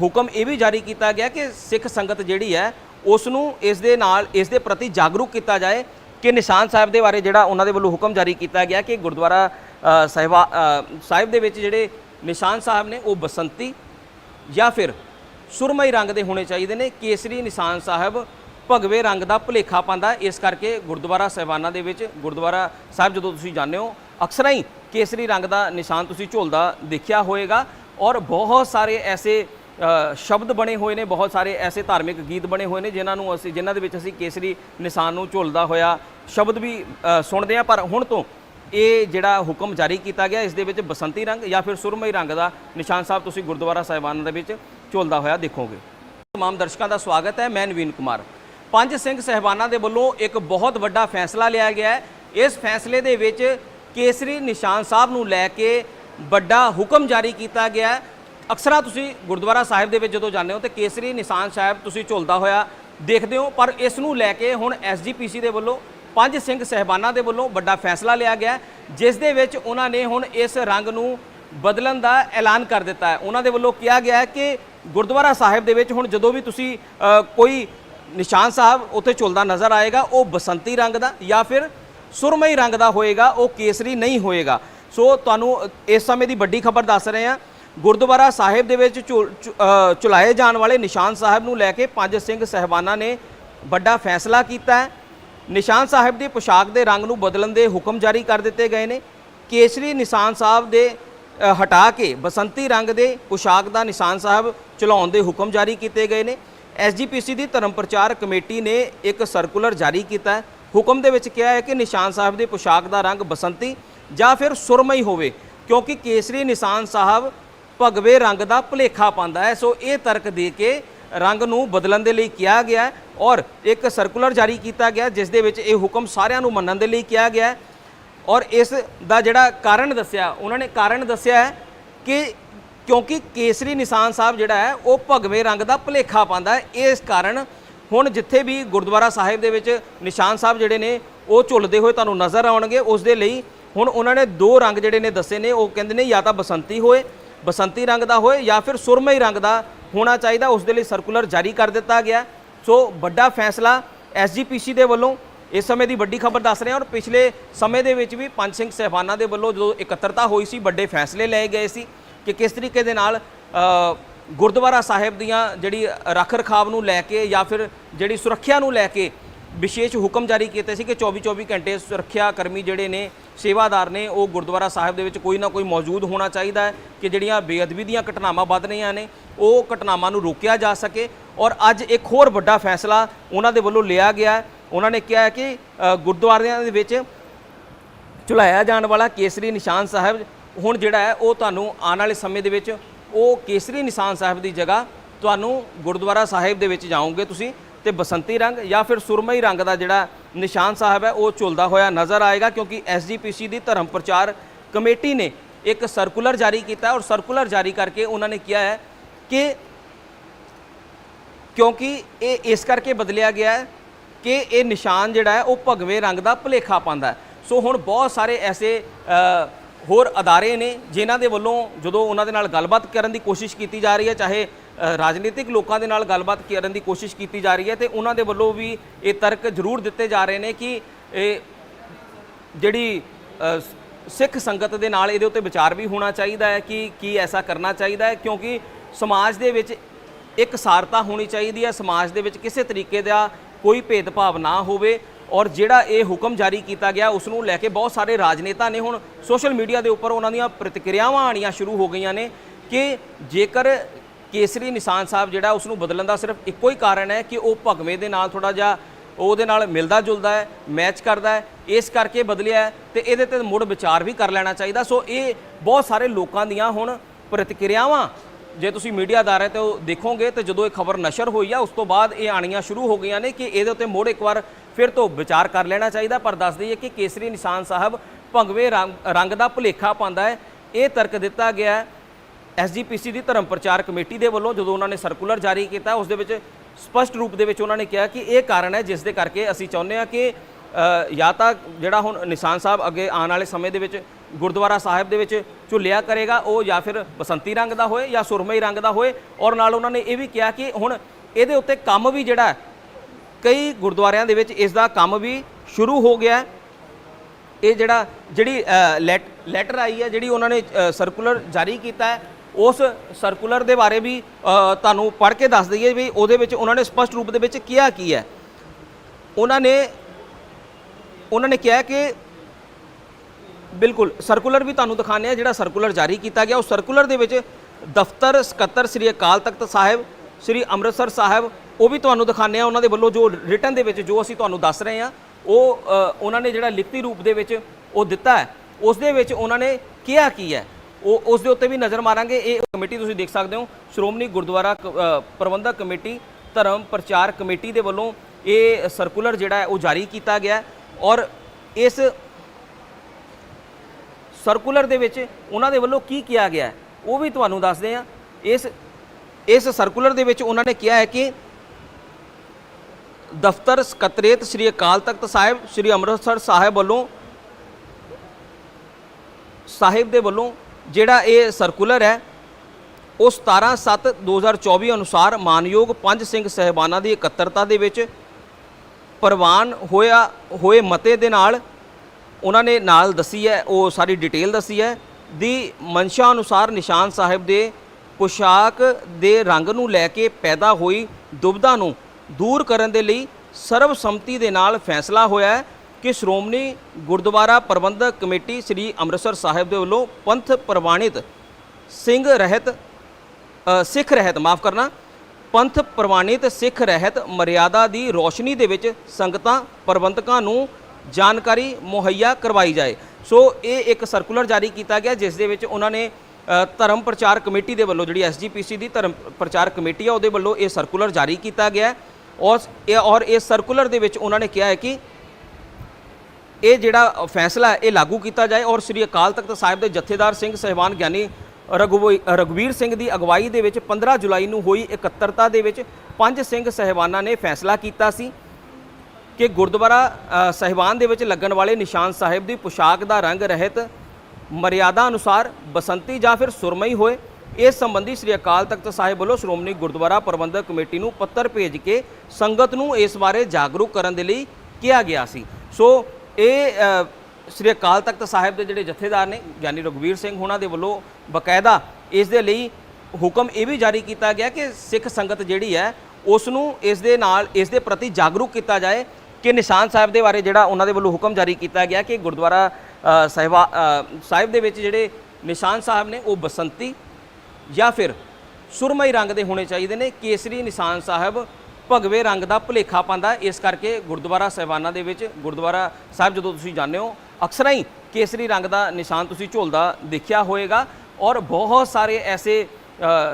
ਹੁਕਮ ਇਹ ਵੀ ਜਾਰੀ ਕੀਤਾ ਗਿਆ ਕਿ ਸਿੱਖ ਸੰਗਤ ਜਿਹੜੀ ਹੈ ਉਸ ਨੂੰ ਇਸ ਦੇ ਨਾਲ ਇਸ ਦੇ ਪ੍ਰਤੀ ਜਾਗਰੂਕ ਕੀਤਾ ਜਾਏ ਕਿ ਨਿਸ਼ਾਨ ਸਾਹਿਬ ਦੇ ਬਾਰੇ ਜਿਹੜਾ ਉਹਨਾਂ ਦੇ ਵੱਲੋਂ ਹੁਕਮ ਜਾਰੀ ਕੀਤਾ ਗਿਆ ਕਿ ਗੁਰਦੁਆਰਾ ਅ, ਸਾਹਿਬਾ ਸਾਹਿਬ ਦੇ ਵਿੱਚ ਜਿਹੜੇ ਨਿਸ਼ਾਨ ਸਾਹਿਬ ਨੇ ਉਹ ਬਸੰਤੀ ਜਾਂ ਫਿਰ ਸੁਰਮਈ ਰੰਗ ਦੇ ਹੋਣੇ ਚਾਹੀਦੇ ਨੇ ਕੇਸਰੀ ਨਿਸ਼ਾਨ ਸਾਹਿਬ ਭਗਵੇ ਰੰਗ ਦਾ ਭੁਲੇਖਾ ਪਾਉਂਦਾ ਇਸ ਕਰਕੇ ਗੁਰਦੁਆਰਾ ਸਾਹਿਬਾਨਾਂ ਦੇ ਵਿੱਚ ਗੁਰਦੁਆਰਾ ਸਾਹਿਬ ਜਦੋਂ ਤੁਸੀਂ ਜਾਂਦੇ ਹੋ ਅਕਸਰ ਹੀ ਕੇਸਰੀ ਰੰਗ ਦਾ ਨਿਸ਼ਾਨ ਤੁਸੀਂ ਝੋਲਦਾ ਦੇਖਿਆ ਹੋਵੇਗਾ ਔਰ ਬਹੁਤ ਸਾਰੇ ਐਸੇ ਸ਼ਬਦ ਬਣੇ ਹੋਏ ਨੇ, ਬਹੁਤ ਸਾਰੇ ਐਸੇ ਧਾਰਮਿਕ ਗੀਤ ਬਣੇ ਹੋਏ ਨੇ, ਜਿਨ੍ਹਾਂ ਨੂੰ ਅਸੀਂ, ਜਿਨ੍ਹਾਂ ਦੇ ਵਿੱਚ ਅਸੀਂ ਕੇਸਰੀ ਨਿਸ਼ਾਨ ਨੂੰ ਝੋਲਦਾ ਹੋਇਆ ਸ਼ਬਦ ਵੀ ਸੁਣਦੇ ਹਾਂ। ਪਰ ਹੁਣ ਤੋਂ ਇਹ ਜਿਹੜਾ ਹੁਕਮ ਜਾਰੀ ਕੀਤਾ ਗਿਆ, ਇਸ ਦੇ ਵਿੱਚ ਬਸੰਤੀ ਰੰਗ ਜਾਂ ਫਿਰ ਸੁਰਮਈ ਰੰਗ ਦਾ ਨਿਸ਼ਾਨ ਸਾਹਿਬ ਤੁਸੀਂ ਗੁਰਦੁਆਰਾ ਸਾਹਿਬਾਨ ਦੇ ਵਿੱਚ ਝੋਲਦਾ ਹੋਇਆ ਦੇਖੋਗੇ। ਤਮਾਮ ਦਰਸ਼ਕਾਂ ਦਾ ਸਵਾਗਤ ਹੈ, ਮੈਂ ਨਵੀਨ ਕੁਮਾਰ। ਪੰਜ ਸਿੰਘ ਸਹਿਬਾਨਾਂ ਦੇ ਵੱਲੋਂ ਇੱਕ ਬਹੁਤ ਵੱਡਾ ਫੈਸਲਾ ਲਿਆ ਗਿਆ ਹੈ। ਇਸ ਫੈਸਲੇ ਦੇ ਵਿੱਚ ਕੇਸਰੀ ਨਿਸ਼ਾਨ ਸਾਹਿਬ ਨੂੰ ਲੈ ਕੇ ਵੱਡਾ ਹੁਕਮ ਜਾਰੀ ਕੀਤਾ ਗਿਆ ਹੈ। ਅਕਸਰਾ ਤੁਸੀਂ ਗੁਰਦੁਆਰਾ ਸਾਹਿਬ ਦੇ ਵਿੱਚ ਜਦੋਂ ਜਾਂਦੇ ਹੋ ਤੇ ਕੇਸਰੀ ਨਿਸ਼ਾਨ ਸਾਹਿਬ ਤੁਸੀਂ ਝੁਲਦਾ ਹੋਇਆ ਦੇਖਦੇ ਹੋ, ਪਰ ਇਸ ਨੂੰ ਲੈ ਕੇ ਹੁਣ ਐਸਜੀਪੀਸੀ ਦੇ ਵੱਲੋਂ, ਪੰਜ ਸਿੰਘ ਸਹਿਬਾਨਾਂ ਦੇ ਵੱਲੋਂ ਵੱਡਾ ਫੈਸਲਾ ਲਿਆ ਗਿਆ ਜਿਸ ਦੇ ਵਿੱਚ ਉਹਨਾਂ ਨੇ ਹੁਣ ਇਸ ਰੰਗ ਨੂੰ ਬਦਲਣ ਦਾ ਐਲਾਨ ਕਰ ਦਿੱਤਾ ਹੈ। ਉਹਨਾਂ ਦੇ ਵੱਲੋਂ ਕਿਹਾ ਗਿਆ ਹੈ ਕਿ ਗੁਰਦੁਆਰਾ ਸਾਹਿਬ ਦੇ ਵਿੱਚ ਹੁਣ ਜਦੋਂ ਵੀ ਤੁਸੀਂ ਕੋਈ ਨਿਸ਼ਾਨ ਸਾਹਿਬ ਉੱਥੇ ਝੁਲਦਾ ਨਜ਼ਰ ਆਏਗਾ, ਉਹ ਬਸੰਤੀ ਰੰਗ ਦਾ ਜਾਂ ਫਿਰ ਸੁਰਮਈ ਰੰਗ ਦਾ ਹੋਏਗਾ, ਉਹ ਕੇਸਰੀ ਨਹੀਂ ਹੋਏਗਾ। ਸੋ ਤੁਹਾਨੂੰ ਇਸ ਸਮੇਂ ਦੀ ਵੱਡੀ ਖਬਰ ਦੱਸ ਰਹੇ ਹਾਂ। ਗੁਰਦੁਆਰਾ ਸਾਹਿਬ ਦੇ ਵਿੱਚ ਝੁਲ- ਝੁ- ਅ, ਜਾਣ ਵਾਲੇ ਨਿਸ਼ਾਨ ਸਾਹਿਬ ਨੂੰ ਲੈ ਕੇ ਪੰਜ ਸਿੰਘ ਸਹਿਬਾਨਾਂ ਨੇ ਵੱਡਾ ਫੈਸਲਾ ਕੀਤਾ ਹੈ। ਨਿਸ਼ਾਨ ਸਾਹਿਬ ਦੀ ਪੋਸ਼ਾਕ ਦੇ ਰੰਗ ਨੂੰ ਬਦਲਣ ਦੇ ਹੁਕਮ ਜਾਰੀ ਕਰ ਦਿੱਤੇ ਗਏ ਨੇ। ਕੇਸਰੀ ਨਿਸ਼ਾਨ ਸਾਹਿਬ ਦੇ ਹਟਾ ਕੇ ਬਸੰਤੀ ਰੰਗ ਦੇ ਪੋਸ਼ਾਕ ਦਾ ਨਿਸ਼ਾਨ ਸਾਹਿਬ ਚਲਾਉਣ ਦੇ ਹੁਕਮ ਜਾਰੀ ਕੀਤੇ ਗਏ ਨੇ। ਐਸਜੀਪੀਸੀ ਦੀ ਧਰਮ ਪ੍ਰਚਾਰ ਕਮੇਟੀ ਨੇ ਇੱਕ ਸਰਕੂਲਰ ਜਾਰੀ ਕੀਤਾ ਹੈ। ਹੁਕਮ ਦੇ ਵਿੱਚ ਕਿਹਾ ਹੈ ਕਿ ਨਿਸ਼ਾਨ ਸਾਹਿਬ ਦੀ ਪੋਸ਼ਾਕ ਦਾ ਰੰਗ ਬਸੰਤੀ ਜਾਂ ਫਿਰ ਸੁਰਮਈ ਹੋਵੇ ਕਿਉਂਕਿ ਕੇਸਰੀ ਨਿਸ਼ਾਨ ਸਾਹਿਬ ਭਗਵੇ ਰੰਗ ਦਾ ਭੁਲੇਖਾ ਪਾਉਂਦਾ ਹੈ। ਸੋ ਇਹ ਤਰਕ ਦੇ ਕੇ ਰੰਗ ਨੂੰ ਬਦਲਣ ਦੇ ਲਈ ਕਿਹਾ ਗਿਆ ਔਰ ਇੱਕ ਸਰਕੂਲਰ ਜਾਰੀ ਕੀਤਾ ਗਿਆ ਜਿਸ ਦੇ ਵਿੱਚ ਇਹ ਹੁਕਮ ਸਾਰਿਆਂ ਨੂੰ ਮੰਨਣ ਦੇ ਲਈ ਕਿਹਾ ਗਿਆ ਔਰ ਇਸ ਦਾ ਜਿਹੜਾ ਕਾਰਨ ਦੱਸਿਆ, ਉਹਨਾਂ ਨੇ ਕਾਰਨ ਦੱਸਿਆ ਹੈ ਕਿ ਕਿਉਂਕਿ ਕੇਸਰੀ ਨਿਸ਼ਾਨ ਸਾਹਿਬ ਜਿਹੜਾ ਹੈ, ਉਹ ਭਗਵੇ ਰੰਗ ਦਾ ਭੁਲੇਖਾ ਪਾਉਂਦਾ ਹੈ। ਇਸ ਕਾਰਨ ਹੁਣ ਜਿੱਥੇ ਵੀ ਗੁਰਦੁਆਰਾ ਸਾਹਿਬ ਦੇ ਵਿੱਚ ਨਿਸ਼ਾਨ ਸਾਹਿਬ ਜਿਹੜੇ ਨੇ, ਉਹ ਝੁੱਲਦੇ ਹੋਏ ਤੁਹਾਨੂੰ ਨਜ਼ਰ ਆਉਣਗੇ। ਉਸ ਦੇ ਲਈ ਹੁਣ ਉਹਨਾਂ ਨੇ ਦੋ ਰੰਗ ਜਿਹੜੇ ਨੇ ਦੱਸੇ ਨੇ, ਉਹ ਕਹਿੰਦੇ ਨੇ ਜਾਂ ਤਾਂ ਬਸੰਤੀ ਹੋਏ ਬਸੰਤੀ ਰੰਗ ਦਾ ਹੋਏ ਜਾਂ ਫਿਰ ਸੁਰਮਈ ਰੰਗ ਦਾ ਹੋਣਾ ਚਾਹੀਦਾ, ਉਸ ਦੇ ਲਈ ਸਰਕੂਲਰ ਜਾਰੀ ਕਰ ਦਿੱਤਾ ਗਿਆ। ਸੋ ਵੱਡਾ ਫੈਸਲਾ ਐਸਜੀਪੀਸੀ ਦੇ ਵੱਲੋਂ। ਇਸ ਸਮੇਂ ਦੀ ਵੱਡੀ ਖਬਰ ਦੱਸ ਰਹੇ ਹਾਂ ਔਰ ਪਿਛਲੇ ਸਮੇਂ ਦੇ ਵਿੱਚ ਵੀ ਪੰਜ ਸਿੰਘ ਸਹਿਬਾਨਾਂ ਦੇ ਵੱਲੋਂ ਜਦੋਂ ਇਕੱਤਰਤਾ ਹੋਈ ਸੀ, ਵੱਡੇ ਫੈਸਲੇ ਲਏ ਗਏ ਸੀ ਕਿ ਕਿਸ ਤਰੀਕੇ ਦੇ ਨਾਲ ਗੁਰਦੁਆਰਾ ਸਾਹਿਬ ਦੀਆਂ ਜਿਹੜੀ ਰੱਖ ਰਖਾਵ ਨੂੰ ਲੈ ਕੇ ਜਾਂ ਫਿਰ ਜਿਹੜੀ ਸੁਰੱਖਿਆ ਨੂੰ ਲੈ ਕੇ ਵਿਸ਼ੇਸ਼ ਹੁਕਮ ਜਾਰੀ ਕੀਤੇ ਸੀ ਕਿ 24 24 ਘੰਟੇ ਸੁਰੱਖਿਆ ਕਰਮੀ ਜਿਹੜੇ ਨੇ, ਸੇਵਾਦਾਰ ਨੇ, ਉਹ ਗੁਰਦੁਆਰਾ ਸਾਹਿਬ ਦੇ ਵਿੱਚ ਕੋਈ ਨਾ ਕੋਈ ਮੌਜੂਦ ਹੋਣਾ ਚਾਹੀਦਾ ਹੈ ਕਿ ਜਿਹੜੀਆਂ ਬੇਅਦਬੀ ਦੀਆਂ ਘਟਨਾਵਾਂ ਵੱਧ ਰਹੀਆਂ ਨੇ, ਉਹ ਘਟਨਾਵਾਂ ਨੂੰ ਰੋਕਿਆ ਜਾ ਸਕੇ। ਔਰ ਅੱਜ ਇੱਕ ਹੋਰ ਵੱਡਾ ਫੈਸਲਾ ਉਹਨਾਂ ਦੇ ਵੱਲੋਂ ਲਿਆ ਗਿਆ ਉਹਨਾਂ ਨੇ ਕਿਹਾ ਹੈ ਕਿ ਗੁਰਦੁਆਰਿਆਂ ਦੇ ਵਿੱਚ ਚੁਲਾਇਆ ਜਾਣ ਵਾਲਾ ਕੇਸਰੀ ਨਿਸ਼ਾਨ ਸਾਹਿਬ ਹੁਣ ਜਿਹੜਾ ਹੈ, ਉਹ ਤੁਹਾਨੂੰ ਆਉਣ ਵਾਲੇ ਸਮੇਂ ਦੇ ਵਿੱਚ ਉਹ ਕੇਸਰੀ ਨਿਸ਼ਾਨ ਸਾਹਿਬ ਦੀ ਜਗ੍ਹਾ ਤੁਹਾਨੂੰ ਗੁਰਦੁਆਰਾ ਸਾਹਿਬ ਦੇ ਵਿੱਚ ਜਾਓਗੇ ਤੁਸੀਂ। ਤੇ ਬਸੰਤੀ ਰੰਗ ਜਾਂ ਫਿਰ ਸੁਰਮਈ ਰੰਗ ਦਾ ਜਿਹੜਾ ਨਿਸ਼ਾਨ ਸਾਹਿਬ ਹੈ, ਉਹ ਝੁਲਦਾ ਹੋਇਆ ਨਜ਼ਰ ਆਏਗਾ ਕਿਉਂਕਿ ਐਸਜੀਪੀਸੀ ਦੀ ਧਰਮ ਪ੍ਰਚਾਰ ਕਮੇਟੀ ਨੇ ਇੱਕ ਸਰਕੂਲਰ ਜਾਰੀ ਕੀਤਾ ਔਰ ਸਰਕੂਲਰ ਜਾਰੀ ਕਰਕੇ ਉਹਨਾਂ ਨੇ ਕਿਹਾ ਹੈ ਕਿ ਕਿਉਂਕਿ ਇਹ ਇਸ ਕਰਕੇ ਬਦਲਿਆ ਗਿਆ ਹੈ ਕਿ ਇਹ ਨਿਸ਼ਾਨ ਜਿਹੜਾ ਹੈ, ਉਹ ਭਗਵੇਂ ਰੰਗ ਦਾ ਭੁਲੇਖਾ ਪਾਉਂਦਾ ਸੋ ਹੁਣ ਬਹੁਤ ਸਾਰੇ ਐਸੇ ਹੋਰ ਅਦਾਰੇ ਨੇ ਜਿਨ੍ਹਾਂ ਦੇ ਵੱਲੋਂ ਜਦੋਂ ਉਹਨਾਂ ਦੇ ਨਾਲ ਗੱਲਬਾਤ ਕਰਨ ਦੀ ਕੋਸ਼ਿਸ਼ ਕੀਤੀ ਜਾ ਰਹੀ ਹੈ, ਚਾਹੇ ਰਾਜਨੀਤਿਕ ਲੋਕਾਂ ਦੇ ਨਾਲ ਗੱਲਬਾਤ ਕਰਨ ਦੀ ਕੋਸ਼ਿਸ਼ ਕੀਤੀ ਜਾ ਰਹੀ ਹੈ ਤੇ ਉਹਨਾਂ ਦੇ ਵੱਲੋਂ ਵੀ ਇਹ ਤਰਕ ਜ਼ਰੂਰ ਦਿੱਤੇ ਜਾ ਰਹੇ ਨੇ ਕਿ ਇਹ ਜਿਹੜੀ ਸਿੱਖ ਸੰਗਤ ਦੇ ਨਾਲ ਇਹਦੇ ਉੱਤੇ ਵਿਚਾਰ ਵੀ ਹੋਣਾ ਚਾਹੀਦਾ ਹੈ ਕਿ ਕੀ ਐਸਾ ਕਰਨਾ ਚਾਹੀਦਾ ਹੈ, ਕਿਉਂਕਿ ਸਮਾਜ ਦੇ ਵਿੱਚ ਇੱਕ ਸਾਰਤਾ ਹੋਣੀ ਚਾਹੀਦੀ ਹੈ, ਸਮਾਜ ਦੇ ਵਿੱਚ ਕਿਸੇ ਤਰੀਕੇ ਦਾ ਕੋਈ ਭੇਦਭਾਵ ਨਾ ਹੋਵੇ ਔਰ ਜਿਹੜਾ ਇਹ ਹੁਕਮ ਜਾਰੀ ਕੀਤਾ ਗਿਆ ਉਸ ਨੂੰ ਲੈ ਕੇ ਬਹੁਤ ਸਾਰੇ ਰਾਜਨੇਤਾ ਨੇ ਹੁਣ ਸੋਸ਼ਲ ਮੀਡੀਆ ਦੇ ਉੱਪਰ ਉਹਨਾਂ ਦੀਆਂ ਪ੍ਰਤੀਕਿਰਿਆਵਾਂ ਆਣੀਆਂ ਸ਼ੁਰੂ ਹੋ ਗਈਆਂ ਨੇ ਕਿ ਜੇਕਰ ਕੇਸਰੀ ਨਿਸ਼ਾਨ ਸਾਹਿਬ ਜਿਹੜਾ ਉਸ ਨੂੰ ਬਦਲਣ ਦਾ ਸਿਰਫ ਇੱਕੋ ਹੀ ਕਾਰਨ ਹੈ ਕਿ ਉਹ ਭਗਵੇਂ ਦੇ ਨਾਲ ਥੋੜਾ ਜਿਹਾ ਉਹਦੇ ਨਾਲ ਮਿਲਦਾ ਜੁਲਦਾ ਹੈ ਮੈਚ ਕਰਦਾ ਹੈ, ਇਸ ਕਰਕੇ ਬਦਲਿਆ ਹੈ ਤੇ ਇਹਦੇ ਤੇ ਮੁੜ ਵਿਚਾਰ ਵੀ ਕਰ ਲੈਣਾ ਚਾਹੀਦਾ। ਸੋ ਇਹ ਬਹੁਤ ਸਾਰੇ ਲੋਕਾਂ ਦੀਆਂ ਹੁਣ ਪ੍ਰਤੀਕਿਰਿਆਵਾਂ, ਜੇ ਤੁਸੀਂ ਮੀਡੀਆ ਦਾਰੇ ਤੇ ਉਹ ਦੇਖੋਗੇ ਤੇ ਜਦੋਂ ਇਹ ਖਬਰ ਨਸ਼ਰ ਹੋਈ ਆ, ਉਸ ਤੋਂ ਬਾਅਦ ਇਹ ਆਣੀਆਂ ਸ਼ੁਰੂ ਹੋ ਗਈਆਂ ਨੇ ਕਿ ਇਹਦੇ ਉੱਤੇ ਮੁੜ ਇੱਕ ਵਾਰ ਫਿਰ ਤੋਂ ਵਿਚਾਰ ਕਰ ਲੈਣਾ ਚਾਹੀਦਾ। ਪਰ ਦੱਸ ਦਈਏ ਕਿ ਕੇਸਰੀ ਨਿਸ਼ਾਨ ਸਾਹਿਬ ਭੰਗਵੇਂ ਰੰਗ ਰੰਗ ਦਾ ਭੁਲੇਖਾ ਪਾਉਂਦਾ ਹੈ। ਇਹ ਤਰਕ ਦਿੱਤਾ ਗਿਆ ਹੈ ਐਸਜੀਪੀਸੀ ਦੀ ਧਰਮ ਪ੍ਰਚਾਰ ਕਮੇਟੀ ਦੇ ਵੱਲੋਂ ਜਦੋਂ ਉਹਨਾਂ ਨੇ ਸਰਕੂਲਰ ਜਾਰੀ ਕੀਤਾ ਉਸ ਦੇ ਵਿੱਚ ਸਪਸ਼ਟ ਰੂਪ ਦੇ ਵਿੱਚ ਉਹਨਾਂ ਨੇ ਕਿਹਾ ਕਿ ਇਹ ਕਾਰਨ ਹੈ ਜਿਸ ਦੇ ਕਰਕੇ ਅਸੀਂ ਚਾਹੁੰਦੇ ਹਾਂ ਕਿ ਜਾਂ ਤਾਂ ਜਿਹੜਾ ਹੁਣ ਨਿਸ਼ਾਨ ਸਾਹਿਬ ਅੱਗੇ ਆਉਣ ਵਾਲੇ ਸਮੇਂ ਦੇ ਵਿੱਚ ਗੁਰਦੁਆਰਾ ਸਾਹਿਬ ਦੇ ਵਿੱਚ ਝੁੱਲਿਆ ਕਰੇਗਾ ਉਹ ਜਾਂ ਫਿਰ ਬਸੰਤੀ ਰੰਗ ਦਾ ਹੋਏ ਜਾਂ ਸੁਰਮਈ ਰੰਗ ਦਾ ਹੋਏ। ਔਰ ਨਾਲ ਉਹਨਾਂ ਨੇ ਇਹ ਵੀ ਕਿਹਾ ਕਿ ਹੁਣ ਇਹਦੇ ਉੱਤੇ ਕੰਮ ਵੀ ਜਿਹੜਾ ਕਈ ਗੁਰਦੁਆਰਿਆਂ ਦੇ ਵਿੱਚ ਇਸ ਦਾ ਕੰਮ ਵੀ ਸ਼ੁਰੂ ਹੋ ਗਿਆ ਇਹ ਜਿਹੜਾ ਜਿਹੜੀ ਅ, ਲੈਟਰ ਆਈ ਹੈ ਜਿਹੜੀ ਉਹਨਾਂ ਨੇ ਸਰਕੂਲਰ ਜਾਰੀ ਕੀਤਾ ਹੈ ਉਸ ਸਰਕੂਲਰ ਦੇ ਬਾਰੇ ਵੀ ਤੁਹਾਨੂੰ ਪੜ੍ਹ ਕੇ ਦੱਸ ਦਈਏ ਵੀ ਉਹਦੇ ਵਿੱਚ ਉਹਨਾਂ ਨੇ ਸਪਸ਼ਟ ਰੂਪ ਦੇ ਵਿੱਚ ਕਿਹਾ ਕੀ ਹੈ। ਉਹਨਾਂ ਨੇ ਉਹਨਾਂ ਨੇ ਕਿਹਾ ਕਿ ਬਿਲਕੁਲ ਸਰਕੂਲਰ ਵੀ ਤੁਹਾਨੂੰ ਦਿਖਾਣੇ ਆ, ਜਿਹੜਾ ਸਰਕੂਲਰ ਜਾਰੀ ਕੀਤਾ ਗਿਆ। ਉਸ ਸਰਕੂਲਰ ਦੇ ਵਿੱਚ ਦਫ਼ਤਰ ਸਕੱਤਰ ਸ੍ਰੀ ਅਕਾਲ ਤਖਤ ਸਾਹਿਬ, ਸ੍ਰੀ ਅੰਮ੍ਰਿਤਸਰ ਸਾਹਿਬ, ਉਹ ਵੀ ਤੁਹਾਨੂੰ ਦਿਖਾਣੇ ਆ। ਉਹਨਾਂ ਦੇ ਵੱਲੋਂ ਜੋ ਰਿਟਨ ਦੇ ਵਿੱਚ ਜੋ ਅਸੀਂ ਤੁਹਾਨੂੰ ਦੱਸ ਰਹੇ ਆ ਉਹ ਉਹਨਾਂ ਨੇ ਜਿਹੜਾ ਲਿਖਤੀ ਰੂਪ ਦੇ ਵਿੱਚ ਉਹ ਦਿੱਤਾ ਹੈ। ਉਸ ਦੇ ਵਿੱਚ ਉਹਨਾਂ ਨੇ ਕਿਹਾ ਕੀ ਹੈ ਉਹ ਉਸ ਦੇ ਉੱਤੇ ਵੀ ਨਜ਼ਰ ਮਾਰਾਂਗੇ। ਇਹ ਕਮੇਟੀ ਤੁਸੀਂ ਦੇਖ ਸਕਦੇ ਹੋ, ਸ਼੍ਰੋਮਣੀ ਗੁਰਦੁਆਰਾ ਕ- ਪ੍ਰਬੰਧਕ ਕਮੇਟੀ, ਧਰਮ ਪ੍ਰਚਾਰ ਕਮੇਟੀ ਦੇ ਵੱਲੋਂ ਇਹ ਸਰਕੂਲਰ ਜਿਹੜਾ ਹੈ ਉਹ ਜਾਰੀ ਕੀਤਾ ਗਿਆ ਔਰ ਇਸ ਸਰਕੂਲਰ ਦੇ ਵਿੱਚ ਉਹਨਾਂ ਦੇ ਵੱਲੋਂ ਕੀ ਕਿਹਾ ਗਿਆ ਉਹ ਵੀ ਤੁਹਾਨੂੰ ਦੱਸਦੇ ਆ ਇਸ ਇਸ ਸਰਕੂਲਰ ਦੇ ਵਿੱਚ ਉਹਨਾਂ ਨੇ ਕਿਹਾ ਹੈ ਕਿ ਦਫ਼ਤਰ ਸਕੱਤਰੇਤ ਸ੍ਰੀ ਅਕਾਲ ਤਖਤ ਸਾਹਿਬ, ਸ੍ਰੀ ਅੰਮ੍ਰਿਤਸਰ ਸਾਹਿਬ ਵੱਲੋਂ ਸਾਹਿਬ ਦੇ ਵੱਲੋਂ ਜਿਹੜਾ ਇਹ ਸਰਕੂਲਰ ਹੈ, ਉਹ 17/7/2024 ਅਨੁਸਾਰ ਮਾਨਯੋਗ ਪੰਜ ਸਿੰਘ ਸਹਿਬਾਨਾਂ ਦੀ ਇਕੱਤਰਤਾ ਦੇ ਵਿੱਚ ਪ੍ਰਵਾਨ ਹੋਇਆ, ਹੋਏ ਮਤੇ ਦੇ ਨਾਲ ਉਹਨਾਂ ਨੇ ਨਾਲ ਦੱਸੀ ਹੈ, ਉਹ ਸਾਰੀ ਡਿਟੇਲ ਦੱਸੀ ਹੈ, ਦੀ ਮਨਸ਼ਾ ਅਨੁਸਾਰ ਨਿਸ਼ਾਨ ਸਾਹਿਬ ਦੇ ਪੁਸ਼ਾਕ ਦੇ ਰੰਗ ਨੂੰ ਲੈ ਕੇ ਪੈਦਾ ਹੋਈ ਦੁਬਧਾ ਨੂੰ ਦੂਰ ਕਰਨ ਦੇ ਲਈ ਸਰਬਸੰਮਤੀ ਦੇ ਨਾਲ ਫੈਸਲਾ ਹੋਇਆ ਹੈ। ਕਿ ਸ਼੍ਰੋਮਣੀ ਗੁਰਦੁਆਰਾ ਪ੍ਰਬੰਧਕ ਕਮੇਟੀ ਸ੍ਰੀ ਅੰਮ੍ਰਿਤਸਰ ਸਾਹਿਬ ਦੇ ਵੱਲੋਂ ਪੰਥ ਪ੍ਰਵਾਨਿਤ ਸਿੰਘ ਰਹਿਤ ਸਿੱਖ ਰਹਿਤ, ਮਾਫ ਕਰਨਾ, ਪੰਥ ਪ੍ਰਵਾਨਿਤ ਸਿੱਖ ਰਹਿਤ ਮਰਿਆਦਾ ਦੀ ਰੋਸ਼ਨੀ ਦੇ ਵਿੱਚ ਸੰਗਤਾਂ, ਪ੍ਰਬੰਧਕਾਂ ਨੂੰ ਜਾਣਕਾਰੀ ਮੁਹੱਈਆ ਕਰਵਾਈ ਜਾਏ ਸੋ ਇਹ ਇੱਕ ਸਰਕੂਲਰ ਜਾਰੀ ਕੀਤਾ ਗਿਆ, ਜਿਸ ਦੇ ਵਿੱਚ ਉਹਨਾਂ ਨੇ ਧਰਮ ਪ੍ਰਚਾਰ ਕਮੇਟੀ ਦੇ ਵੱਲੋਂ ਜਿਹੜੀ ਐਸਜੀਪੀਸੀ ਦੀ ਧਰਮ ਪ੍ਰਚਾਰ ਕਮੇਟੀ ਆ, ਉਹਦੇ ਵੱਲੋਂ ਇਹ ਸਰਕੂਲਰ ਜਾਰੀ ਕੀਤਾ ਗਿਆ ਹੈ। ਔਰ ਇਹ, ਔਰ ਇਸ ਸਰਕੂਲਰ ਦੇ ਵਿੱਚ ਉਹਨਾਂ ਨੇ ਕਿਹਾ ਹੈ ਕਿ ਇਹ ਜਿਹੜਾ ਫੈਸਲਾ ਇਹ ਲਾਗੂ ਕੀਤਾ ਜਾਏ ਔਰ ਸ੍ਰੀ ਅਕਾਲ ਤਖਤ ਸਾਹਿਬ ਦੇ ਜਥੇਦਾਰ ਸਿੰਘ ਸਹਿਬਾਨ ਗਿਆਨੀ ਰਘੁਵੀ- ਰਘੁਵੀਰ ਸਿੰਘ ਦੀ ਅਗਵਾਈ ਦੇ ਵਿੱਚ 15 ਜੁਲਾਈ ਨੂੰ ਹੋਈ ਇਕੱਤਰਤਾ ਦੇ ਵਿੱਚ ਪੰਜ ਸਿੰਘ ਸਹਿਬਾਨਾਂ ਨੇ ਫੈਸਲਾ ਕੀਤਾ ਸੀ ਕਿ ਗੁਰਦੁਆਰਾ ਅ, ਸਾਹਿਬਾਨ ਦੇ ਵਿੱਚ ਲੱਗਣ ਵਾਲੇ ਨਿਸ਼ਾਨ ਸਾਹਿਬ ਦੀ ਪੁਸ਼ਾਕ ਦਾ ਰੰਗ ਰਹਿਤ ਮਰਿਆਦਾ ਅਨੁਸਾਰ ਬਸੰਤੀ ਜਾਂ ਫਿਰ ਸੁਰਮਈ ਹੋਏ। ਇਸ ਸੰਬੰਧੀ ਸ੍ਰੀ ਅਕਾਲ ਤਖਤ ਸਾਹਿਬ ਵੱਲੋਂ ਸ਼੍ਰੋਮਣੀ ਗੁਰਦੁਆਰਾ ਪ੍ਰਬੰਧਕ ਕਮੇਟੀ ਨੂੰ ਪੱਤਰ ਭੇਜ ਕੇ ਸੰਗਤ ਨੂੰ ਇਸ ਬਾਰੇ ਜਾਗਰੂਕ ਕਰਨ ਦੇ ਲਈ ਕਿਹਾ ਗਿਆ ਸੀ। ਸੋ ਇਹ ਸ੍ਰੀ ਅਕਾਲ ਤਖਤ ਸਾਹਿਬ ਦੇ ਜਿਹੜੇ ਜਥੇਦਾਰ ਨੇ ਗਿਆਨੀ ਰਘੁਵੀਰ ਸਿੰਘ ਉਹਨਾਂ ਦੇ ਵੱਲੋਂ ਬਕਾਇਦਾ ਇਸ ਦੇ ਲਈ ਹੁਕਮ ਇਹ ਵੀ ਜਾਰੀ ਕੀਤਾ ਗਿਆ ਕਿ ਸਿੱਖ ਸੰਗਤ ਜਿਹੜੀ ਹੈ ਉਸ ਨੂੰ ਇਸ ਦੇ ਨਾਲ ਇਸ ਦੇ ਪ੍ਰਤੀ ਜਾਗਰੂਕ ਕੀਤਾ ਜਾਏ ਕਿ ਨਿਸ਼ਾਨ ਸਾਹਿਬ ਦੇ ਬਾਰੇ ਜਿਹੜਾ ਉਹਨਾਂ ਦੇ ਵੱਲੋਂ ਹੁਕਮ ਜਾਰੀ ਕੀਤਾ ਗਿਆ ਕਿ ਗੁਰਦੁਆਰਾ ਅ, ਸਾਹਿਬਾ ਸਾਹਿਬ ਦੇ ਵਿੱਚ ਜਿਹੜੇ ਨਿਸ਼ਾਨ ਸਾਹਿਬ ਨੇ ਉਹ ਬਸੰਤੀ ਜਾਂ ਫਿਰ ਸੁਰਮਈ ਰੰਗ ਦੇ ਹੋਣੇ ਚਾਹੀਦੇ ਨੇ। ਕੇਸਰੀ ਨਿਸ਼ਾਨ ਸਾਹਿਬ ਭਗਵੇ ਰੰਗ ਦਾ ਭੁਲੇਖਾ ਪਾਉਂਦਾ ਇਸ ਕਰਕੇ ਗੁਰਦੁਆਰਾ ਸਾਹਿਬਾਨਾਂ ਦੇ ਵਿੱਚ ਗੁਰਦੁਆਰਾ ਸਾਹਿਬ ਜਦੋਂ ਤੁਸੀਂ ਜਾਂਦੇ ਹੋ, ਅਕਸਰ ਹੀ ਕੇਸਰੀ ਰੰਗ ਦਾ ਨਿਸ਼ਾਨ ਤੁਸੀਂ ਝੋਲਦਾ ਦੇਖਿਆ ਹੋਵੇਗਾ ਔਰ ਬਹੁਤ ਸਾਰੇ ਐਸੇ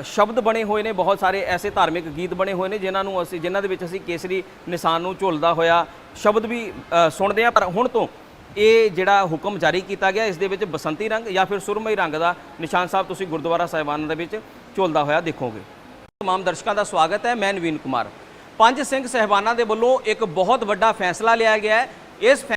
ਸ਼ਬਦ ਬਣੇ ਹੋਏ ਨੇ, ਬਹੁਤ ਸਾਰੇ ਐਸੇ ਧਾਰਮਿਕ ਗੀਤ ਬਣੇ ਹੋਏ ਨੇ ਜਿਨ੍ਹਾਂ ਨੂੰ ਅਸੀਂ, ਜਿਨ੍ਹਾਂ ਦੇ ਵਿੱਚ ਅਸੀਂ ਕੇਸਰੀ ਨਿਸ਼ਾਨ ਨੂੰ ਝੋਲਦਾ ਹੋਇਆ ਸ਼ਬਦ ਵੀ ਸੁਣਦੇ ਹਾਂ। ਪਰ ਹੁਣ ਤੋਂ ਇਹ ਜਿਹੜਾ ਹੁਕਮ ਜਾਰੀ ਕੀਤਾ ਗਿਆ, ਇਸ ਦੇ ਵਿੱਚ ਬਸੰਤੀ ਰੰਗ ਜਾਂ ਫਿਰ ਸੁਰਮਈ ਰੰਗ ਦਾ ਨਿਸ਼ਾਨ ਸਾਹਿਬ ਤੁਸੀਂ ਗੁਰਦੁਆਰਾ ਸਾਹਿਬਾਨ ਦੇ ਵਿੱਚ ਝੋਲਦਾ ਹੋਇਆ ਦੇਖੋਗੇ। ਤਮਾਮ ਦਰਸ਼ਕਾਂ ਦਾ ਸਵਾਗਤ ਹੈ। ਮੈਂ ਨਵੀਨ ਕੁਮਾਰ। ਪੰਜ ਸਿੰਘ ਸਹਿਬਾਨਾਂ ਦੇ ਵੱਲੋਂ ਇੱਕ ਬਹੁਤ ਵੱਡਾ ਫੈਸਲਾ ਲਿਆ ਗਿਆ ਹੈ। ਇਸ ਫੈ-